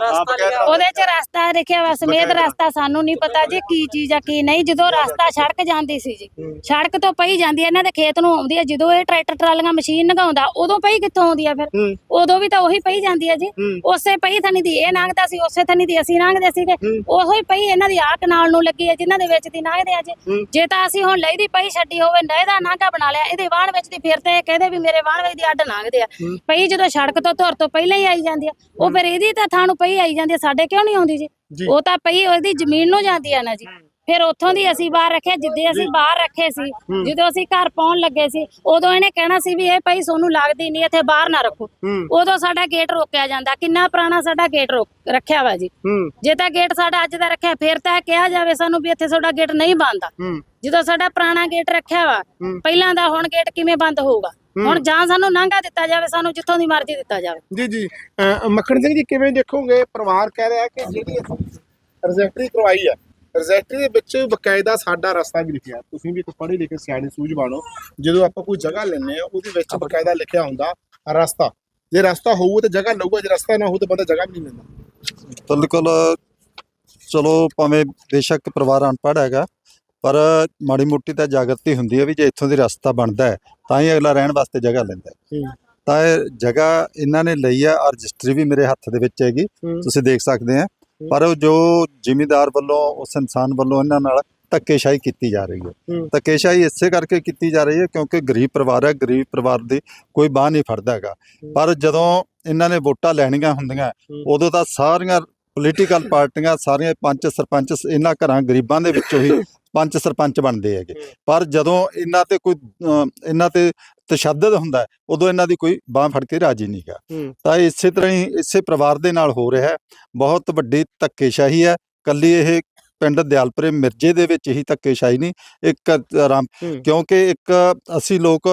ਉਹਦੇ 'ਚ ਰਸਤਾ ਲਿਖਿਆ ਵਾ ਸਮੇਤ ਰਸਤਾ ਸਾਨੂੰ ਨਹੀਂ ਪਤਾ ਜੀ ਕੀ ਚੀਜ਼ ਆ ਕੀ ਨਹੀਂ ਜਦੋਂ ਰਸਤਾ ਸੜਕ ਜਾਂਦੀ ਸੀ ਜੀ ਸੜਕ ਤੋਂ ਪਈ ਜਾਂਦੀ ਹੈ ਇਹਨਾਂ ਦੇ ਖੇਤ ਨੂੰ ਆਉਂਦੀ ਹੈ ਜਦੋਂ ਇਹ ਟਰੈਕਟਰ ਟਰਾਲੀਆਂ ਮਸ਼ੀਨ ਨਗਾਉਂਦਾ ਉਦੋਂ ਪਈ ਕਿੱਥੋਂ ਆਉਂਦੀ ਆ ਫਿਰ ਹੂੰ। ਉਦੋਂ ਵੀ ਤਾਂ ਉਹੀ ਪਈ ਜਾਂਦੀ ਹੈ ਜੀ ਹੂੰ। ਉਸੇ ਪਈ ਥਣੀ ਦੀ ਇਹ ਲੰਘਦਾ ਸੀ ਉਸੇ ਥਣੀ ਦੀ ਅਸੀਂ ਲੰਘਦੇ ਸੀਗੇ ਹੂੰ। ਉਹੀ ਪਈ ਇਹਨਾਂ ਦੀ ਆਹ ਕਨਾਲ ਨੂੰ ਲੱਗੀ ਹੈ ਜਿਨ੍ਹਾਂ ਦੇ ਵਿੱਚ ਦੀ ਲੰਘਦੇ ਆ ਜੀ ਹੂੰ। ਜੇ ਤਾਂ ਅਸੀਂ ਹੁਣ ਲਈ ਦੀ ਪਈ ਛੱਡੀ ਹੋਵੇ ਨਹਿ ਦਾ ਨਾਗਾ ਬਣਾ ਲਿਆ ਇਹਦੇ ਵਾਹਣ ਵਿੱਚ ਦੀ ਫਿਰ ਤੇ ਇਹ ਕਹਦੇ ਵੀ ਮੇਰੇ ਵਾਹਣ ਵਿੱਚ ਦੀ ਅੱਡ ਲੰਘਦੇ ਆ ਹੂੰ। ਪਈ ਜਦੋਂ ਸੜਕ ਤੋਂ ਧੁਰ ਤੋਂ ਪਹਿਲਾਂ ਹੀ ਆਈ ਜਾਂਦੀ ਆ ਉਹ ਫਿਰ ਇਹਦੀ ਤਾਂ ਥਾਂ ਨੂੰ ਪਈ ਆਈ ਜਾਂਦੀ ਆ ਸਾਡੇ ਕਿਉਂ ਨਹੀਂ ਆਉਂਦੀ ਜੀ। ਉਹ ਤਾਂ ਪਈ ਉਹਦੀ ਜ਼ਮੀਨ ਨੂੰ ਜਾਂਦੀ ਆ ਨਾ ਜੀ। ਫਿਰ ਉੱਥੋਂ ਦੀ ਅਸੀਂ ਬਾਹਰ ਰੱਖਿਆ ਜਿੱਦੇ ਅਸੀਂ ਬਾਹਰ ਰੱਖੇ ਸੀ ਜਦੋਂ ਅਸੀਂ ਘਰ ਪਾਉਣ ਲੱਗੇ ਸੀ ਉਦੋਂ ਇਹਨੇ ਕਹਿਣਾ ਸੀ ਵੀ ਇਹ ਪਈ ਸੋਨੂੰ ਲੱਗਦੀ ਨਹੀਂ ਇੱਥੇ ਬਾਹਰ ਨਾ ਰੱਖੋ। ਉਦੋਂ ਸਾਡਾ ਗੇਟ ਰੋਕਿਆ ਜਾਂਦਾ। ਕਿੰਨਾ ਪੁਰਾਣਾ ਸਾਡਾ ਗੇਟ ਰੋਕ ਰੱਖਿਆ ਵਾ ਜੀ। ਜੇ ਤਾਂ ਗੇਟ ਸਾਡਾ ਅੱਜ ਦਾ ਰੱਖਿਆ ਫਿਰ ਤਾਂ ਇਹ ਕਿਹਾ ਜਾਵੇ ਸਾਨੂੰ ਵੀ ਇੱਥੇ ਤੁਹਾਡਾ ਗੇਟ ਨਹੀਂ ਬੰਦ ਜਦੋਂ ਸਾਡਾ ਪੁਰਾਣਾ ਗੇਟ ਰੱਖਿਆ ਵਾ। ਪਹਿਲਾਂ ਦਾ ਹੁਣ ਗੇਟ ਕਿਵੇਂ ਬੰਦ ਹੋਊਗਾ? ਹੁਣ ਜਾਂ ਸਾਨੂੰ ਨਾਂਗਾ ਦਿੱਤਾ ਜਾਵੇ ਸਾਨੂੰ ਜਿੱਥੋਂ ਦੀ ਮਰਜ਼ੀ ਦਿੱਤਾ ਜਾਵੇ। ਜੀ ਜੀ। ਮੱਖਣ ਸਿੰਘ ਜੀ ਕਿਵੇਂ ਦੇਖੋਗੇ? ਪਰਿਵਾਰ ਕਹਿ ਰਿਹਾ ਕਿ ਜਿਹੜੀ ਰਜਿਸਟਰੀ ਕਰਵਾਈ ਹੈ ਰਜਿਸਟਰੀ ਦੇ ਵਿੱਚ ਬਕਾਇਦਾ ਸਾਡਾ ਰਸਤਾ ਵੀ ਲਿਖਿਆ। ਤੁਸੀਂ ਵੀ ਇੱਕ ਪੜ੍ਹੇ ਲਿਖੇ ਸਿਆਣੇ ਸੂਝਵਾਨ ਹੋ। ਜਦੋਂ ਆਪਾਂ ਕੋਈ ਜਗ੍ਹਾ ਲੈਂਦੇ ਆ ਉਹਦੇ ਵਿੱਚ ਬਕਾਇਦਾ ਲਿਖਿਆ ਹੁੰਦਾ ਰਸਤਾ। ਜੇ ਰਸਤਾ ਹੋਊ ਤਾਂ ਜਗ੍ਹਾ ਲਊਗਾ ਜੇ ਰਸਤਾ ਨਾ ਹੋਊ ਤਾਂ ਬੰਦਾ ਜਗ੍ਹਾ ਵੀ ਨਹੀਂ ਲੈਂਦਾ। ਬਿਲਕੁਲ ਚਲੋ ਭਾਵੇਂ ਬੇਸ਼ੱਕ ਪਰਿਵਾਰ ਅਨਪੜ੍ਹ ਹੈਗਾ ਪਰ ਮਾੜੀ ਮੋਟੀ ਤਾਂ ਜਾਗਰਤੀ ਹੁੰਦੀ ਹੈ ਵੀ ਜੇ ਇੱਥੋਂ ਦੀ ਰਸਤਾ ਬਣਦਾ ਹੈ ਤਾਂ ਹੀ ਅਗਲਾ ਰਹਿਣ ਵਾਸਤੇ ਜਗ੍ਹਾ ਲੈਂਦਾ ਹੈ। ਤਾਂ ਇਹ ਜਗ੍ਹਾ ਇਹਨਾਂ ਨੇ ਲਈ ਆ ਰਜਿਸਟਰੀ ਵੀ ਮੇਰੇ ਹੱਥ ਦੇ ਵਿੱਚ ਹੈਗੀ। ਤੁਸੀਂ ਦੇਖ ਸਕਦੇ ਆ ਪਰ ਉਹ ਜੋ ਜ਼ਿਮੀਂਦਾਰ ਵੱਲੋਂ ਉਸ ਇਨਸਾਨ ਵੱਲੋਂ ਇਹਨਾਂ ਨਾਲ ਧੱਕੇਸ਼ਾਹੀ ਕੀਤੀ ਜਾ ਰਹੀ ਹੈ। ਧੱਕੇਸ਼ਾਹੀ ਇਸੇ ਕਰਕੇ ਕੀਤੀ ਜਾ ਰਹੀ ਹੈ ਕਿਉਂਕਿ ਗਰੀਬ ਪਰਿਵਾਰ ਹੈ ਗਰੀਬ ਪਰਿਵਾਰ ਦੀ ਕੋਈ ਬਾਹ ਨਹੀਂ ਫੜਦਾ ਹੈਗਾ ਪਰ ਜਦੋਂ ਇਹਨਾਂ ਨੇ ਵੋਟਾਂ ਲੈਣੀਆਂ ਹੁੰਦੀਆਂ। ਉਦੋਂ ਤਾਂ ਸਾਰੀਆਂ ਪੋਲੀਟੀਕਲ ਪਾਰਟੀਆਂ ਸਾਰੀਆਂ ਪੰਚ ਸਰਪੰਚ ਇਹਨਾਂ ਘਰਾਂ ਗਰੀਬਾਂ ਦੇ ਵਿੱਚੋਂ ਹੀ ਪੰਚ ਸਰਪੰਚ ਬਣਦੇ ਹੈਗੇ ਪਰ ਜਦੋਂ ਇਹਨਾਂ ਤੇ ਕੋਈ ਇਹਨਾਂ ਤੇ ਤਸ਼ੱਦਦ ਹੁੰਦਾ ਉਦੋਂ ਇਹਨਾਂ ਦੀ ਕੋਈ ਬਾਹ ਫੜ ਕੇ ਰਾਜੀ ਨਹੀਂ ਗਾ ਹੂੰ। ਤਾਂ ਇਸੇ ਤਰ੍ਹਾਂ ਹੀ ਇਸੇ ਪਰਿਵਾਰ ਦੇ ਨਾਲ ਹੋ ਰਿਹਾ ਹੈ ਬਹੁਤ ਵੱਡੀ ਧੱਕੇਸ਼ਾਹੀ ਹੈ ਕੱਲੀ ਇਹ ਪਿੰਡ ਦਿਆਲਪੁਰੇ ਮਿਰਜੇ ਦੇ ਵਿੱਚ ਹੀ ਧੱਕੇਸ਼ਾਹੀ ਨਹੀਂ ਇੱਕ। ਕਿਉਂਕਿ ਇੱਕ ਅਸੀਂ ਲੋਕ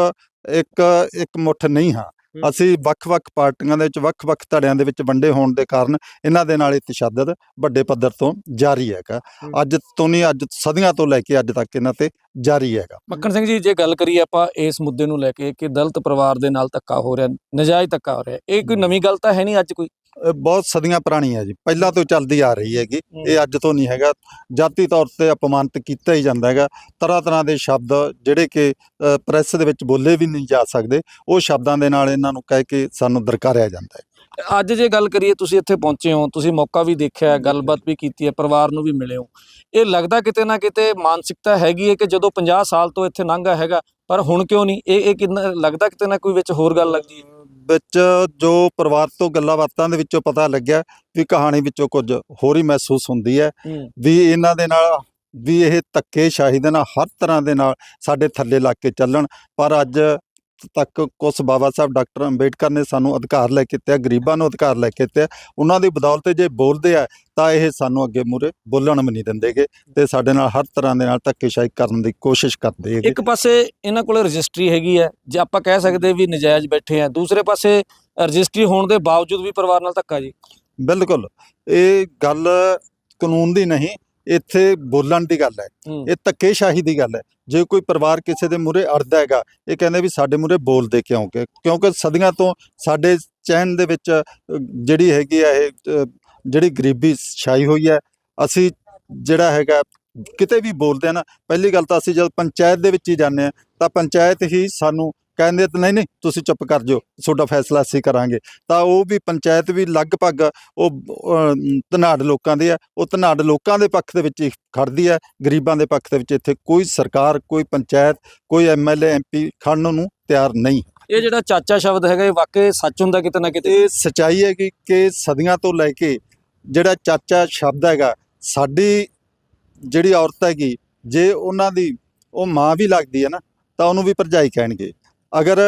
ਇੱਕ ਇੱਕ ਮੁੱਠ ਨਹੀਂ ਹੂੰ। ਅਸੀਂ ਵੱਖ-ਵੱਖ ਪਾਰਟੀਆਂ ਦੇ ਵਿੱਚ ਵੱਖ-ਵੱਖ ਧੜਿਆਂ ਦੇ ਵਿੱਚ ਵੰਡੇ ਹੋਣ ਦੇ ਕਾਰਨ ਇਹਨਾਂ ਦੇ ਨਾਲ ਇਹ ਤਸ਼ੱਦਦ ਵੱਡੇ ਪੱਧਰ ਤੋਂ ਜਾਰੀ ਹੈਗਾ। ਅੱਜ ਤੋਂ ਨਹੀਂ ਅੱਜ ਸਦੀਆਂ ਤੋਂ ਲੈ ਕੇ ਅੱਜ ਤੱਕ ਇਹਨਾਂ ਤੇ ਜਾਰੀ ਹੈਗਾ। ਮੱਖਣ ਸਿੰਘ ਜੀ ਜੇ ਗੱਲ ਕਰੀਏ ਆਪਾਂ ਇਸ ਮੁੱਦੇ ਨੂੰ ਲੈ ਕੇ ਕਿ ਦਲਿਤ ਪਰਿਵਾਰ ਦੇ ਨਾਲ ਧੱਕਾ ਹੋ ਰਿਹਾ ਨਜਾਇਜ਼ ਧੱਕਾ ਹੋ ਰਿਹਾ ਇਹ ਕੋਈ ਨਵੀਂ ਗੱਲ ਤਾਂ ਹੈ ਨਹੀਂ ਅੱਜ ਕੋਈ? ਇਹ ਬਹੁਤ ਸਦੀਆਂ ਪੁਰਾਣੀ ਹੈ ਜੀ। ਪਹਿਲਾਂ ਤੋਂ ਚੱਲਦੀ ਆ ਰਹੀ ਹੈਗੀ। ਇਹ ਅੱਜ ਤੋਂ ਨਹੀਂ ਹੈਗਾ। ਜਾਤੀ ਤੌਰ ਤੇ ਅਪਮਾਨਿਤ ਕੀਤਾ ਹੀ ਜਾਂਦਾ ਹੈਗਾ। ਤਰ੍ਹਾਂ ਤਰ੍ਹਾਂ ਦੇ ਸ਼ਬਦ ਜਿਹੜੇ ਕਿ ਪ੍ਰੈਸ ਦੇ ਵਿੱਚ ਬੋਲੇ ਵੀ ਨਹੀਂ ਜਾ ਸਕਦੇ ਉਹ ਸ਼ਬਦਾਂ ਦੇ ਨਾਲ ਇਹਨਾਂ ਨੂੰ ਕਹਿ ਕੇ ਸਾਨੂੰ ਦਰਕਾਰਿਆ ਜਾਂਦਾ ਹੈ। ਅੱਜ ਜੇ ਗੱਲ ਕਰੀਏ ਤੁਸੀਂ ਇੱਥੇ ਪਹੁੰਚੇ ਹੋ ਤੁਸੀਂ ਮੌਕਾ ਵੀ ਦੇਖਿਆ ਗੱਲਬਾਤ ਵੀ ਕੀਤੀ ਹੈ ਪਰਿਵਾਰ ਨੂੰ ਵੀ ਮਿਲੇ ਹੋ। ਇਹ ਲੱਗਦਾ ਕਿਤੇ ਨਾ ਕਿਤੇ ਮਾਨਸਿਕਤਾ ਹੈਗੀ ਹੈ ਕਿ ਜਦੋਂ 50 ਸਾਲ ਤੋਂ ਇੱਥੇ ਲੰਘਾ ਹੈਗਾ ਪਰ ਹੁਣ ਕਿਉਂ ਨਹੀਂ? ਇਹ ਇਹ ਕਿੰਨਾ ਲੱਗਦਾ ਕਿਤੇ ਨਾ ਕੋਈ ਵਿੱਚ ਹੋਰ ਗੱਲ ਲੱਗਦੀ ਹੈ? ਵਿੱਚ ਜੋ ਪਰਿਵਾਰ ਤੋਂ ਗੱਲਾਂ ਬਾਤਾਂ ਦੇ ਵਿੱਚੋਂ ਪਤਾ ਲੱਗਿਆ ਵੀ ਕਹਾਣੀ ਵਿੱਚੋਂ ਕੁਝ ਹੋਰ ਹੀ ਮਹਿਸੂਸ ਹੁੰਦੀ ਹੈ। ਵੀ ਇਹਨਾਂ ਦੇ ਨਾਲ ਵੀ ਇਹ ਧੱਕੇ ਸ਼ਾਹੀ ਦੇ ਨਾਲ ਹਰ ਤਰ੍ਹਾਂ ਦੇ ਨਾਲ ਸਾਡੇ ਥੱਲੇ ਲੱਗ ਕੇ ਚੱਲਣ। ਪਰ ਅੱਜ ਤੱਕ ਕੁਛ ਬਾਬਾ ਸਾਹਿਬ ਡਾਕਟਰ ਅੰਬੇਡਕਰ ਨੇ ਸਾਨੂੰ ਅਧਿਕਾਰ ਲੈ ਕੇ ਦਿੱਤੇ ਗਰੀਬਾਂ ਨੂੰ ਅਧਿਕਾਰ ਲੈ ਕੇ ਦਿੱਤੇ। ਉਹਨਾਂ ਦੀ ਬਦੌਲਤ ਜੇ ਬੋਲਦੇ ਆ ਤਾਂ ਇਹ ਸਾਨੂੰ ਅੱਗੇ ਮੂਰੇ ਬੋਲਣ ਵੀ ਨਹੀਂ ਦਿੰਦੇਗੇ ਤੇ ਸਾਡੇ ਨਾਲ ਹਰ ਤਰ੍ਹਾਂ ਦੇ ਨਾਲ ਧੱਕੇਸ਼ਾਹੀ ਕਰਨ ਦੀ ਕੋਸ਼ਿਸ਼ ਕਰਦੇ ਹੈਗੇ। ਇੱਕ ਪਾਸੇ ਇਹਨਾਂ ਕੋਲ ਰਜਿਸਟਰੀ ਹੈਗੀ ਹੈ ਜੇ ਆਪਾਂ ਕਹਿ ਸਕਦੇ ਵੀ ਨਜਾਇਜ਼ ਬੈਠੇ ਆ ਦੂਸਰੇ ਪਾਸੇ ਰਜਿਸਟਰੀ ਹੋਣ ਦੇ ਬਾਵਜੂਦ ਵੀ ਪਰਿਵਾਰ ਨਾਲ ਧੱਕਾ ਜੀ। ਬਿਲਕੁਲ ਇਹ ਗੱਲ ਕਾਨੂੰਨ ਦੀ ਨਹੀਂ ਇੱਥੇ ਬੋਲਣ ਦੀ ਗੱਲ ਹੈ। ਇਹ ਧੱਕੇਸ਼ਾਹੀ ਦੀ ਗੱਲ ਹੈ ਜੇ ਕੋਈ ਪਰਿਵਾਰ ਕਿਸੇ ਦੇ ਮੂਹਰੇ ਅੜਦਾ ਹੈਗਾ ਇਹ ਕਹਿੰਦੇ ਵੀ ਸਾਡੇ ਮੂਹਰੇ ਬੋਲਦੇ ਕਿਉਂ ਕਿ ਕਿਉਂਕਿ ਸਦੀਆਂ ਤੋਂ ਸਾਡੇ ਚੈਨ ਦੇ ਵਿੱਚ ਜਿਹੜੀ ਹੈਗੀ ਆ ਇਹ ਜਿਹੜੀ ਗਰੀਬੀ ਛਾਈ ਹੋਈ ਹੈ ਅਸੀਂ ਜਿਹੜਾ ਹੈਗਾ ਕਿਤੇ ਵੀ ਬੋਲਦੇ ਆ ਨਾ ਪਹਿਲੀ ਗੱਲ ਤਾਂ ਅਸੀਂ ਜਦ ਪੰਚਾਇਤ ਦੇ ਵਿੱਚ ਹੀ ਜਾਂਦੇ ਆ ਤਾਂ ਪੰਚਾਇਤ ਹੀ ਸਾਨੂੰ ਕਹਿੰਦੇ ਤਾਂ ਨਹੀਂ ਨਹੀਂ ਤੁਸੀਂ ਚੁੱਪ ਕਰ ਜਾਓ ਤੁਹਾਡਾ ਫੈਸਲਾ ਅਸੀਂ ਕਰਾਂਗੇ। ਤਾਂ ਉਹ ਵੀ ਪੰਚਾਇਤ ਵੀ ਲਗਭਗ ਉਹ ਧਨਾੜ ਲੋਕਾਂ ਦੀ ਹੈ ਉਹ ਧਨਾੜ ਲੋਕਾਂ ਦੇ ਪੱਖ ਦੇ ਵਿੱਚ ਹੀ ਖੜਦੀ ਹੈ ਗਰੀਬਾਂ ਦੇ ਪੱਖ ਦੇ ਵਿੱਚ ਇੱਥੇ ਕੋਈ ਸਰਕਾਰ ਕੋਈ ਪੰਚਾਇਤ ਕੋਈ ਐਮਐਲਏ ਐਮਪੀ ਖੜਨ ਨੂੰ ਤਿਆਰ ਨਹੀਂ। ਇਹ ਜਿਹੜਾ ਚਾਚਾ ਸ਼ਬਦ ਹੈਗਾ ਇਹ ਵਾਕਈ ਸੱਚ ਹੁੰਦਾ ਕਿਤੇ ਨਾ ਕਿਤੇ? ਇਹ ਸਚਾਈ ਹੈ ਕਿ ਕਿ ਸਦੀਆਂ ਤੋਂ ਲੈ ਕੇ ਜਿਹੜਾ ਚਾਚਾ ਸ਼ਬਦ ਹੈਗਾ ਸਾਡੀ ਜਿਹੜੀ ਔਰਤ ਹੈਗੀ ਜੇ ਉਹਨਾਂ ਦੀ ਉਹ ਮਾਂ ਵੀ ਲੱਗਦੀ ਹੈ ਨਾ ਤਾਂ ਉਹਨੂੰ ਵੀ ਭਰਜਾਈ ਕਹਿਣਗੇ। ਅਗਰ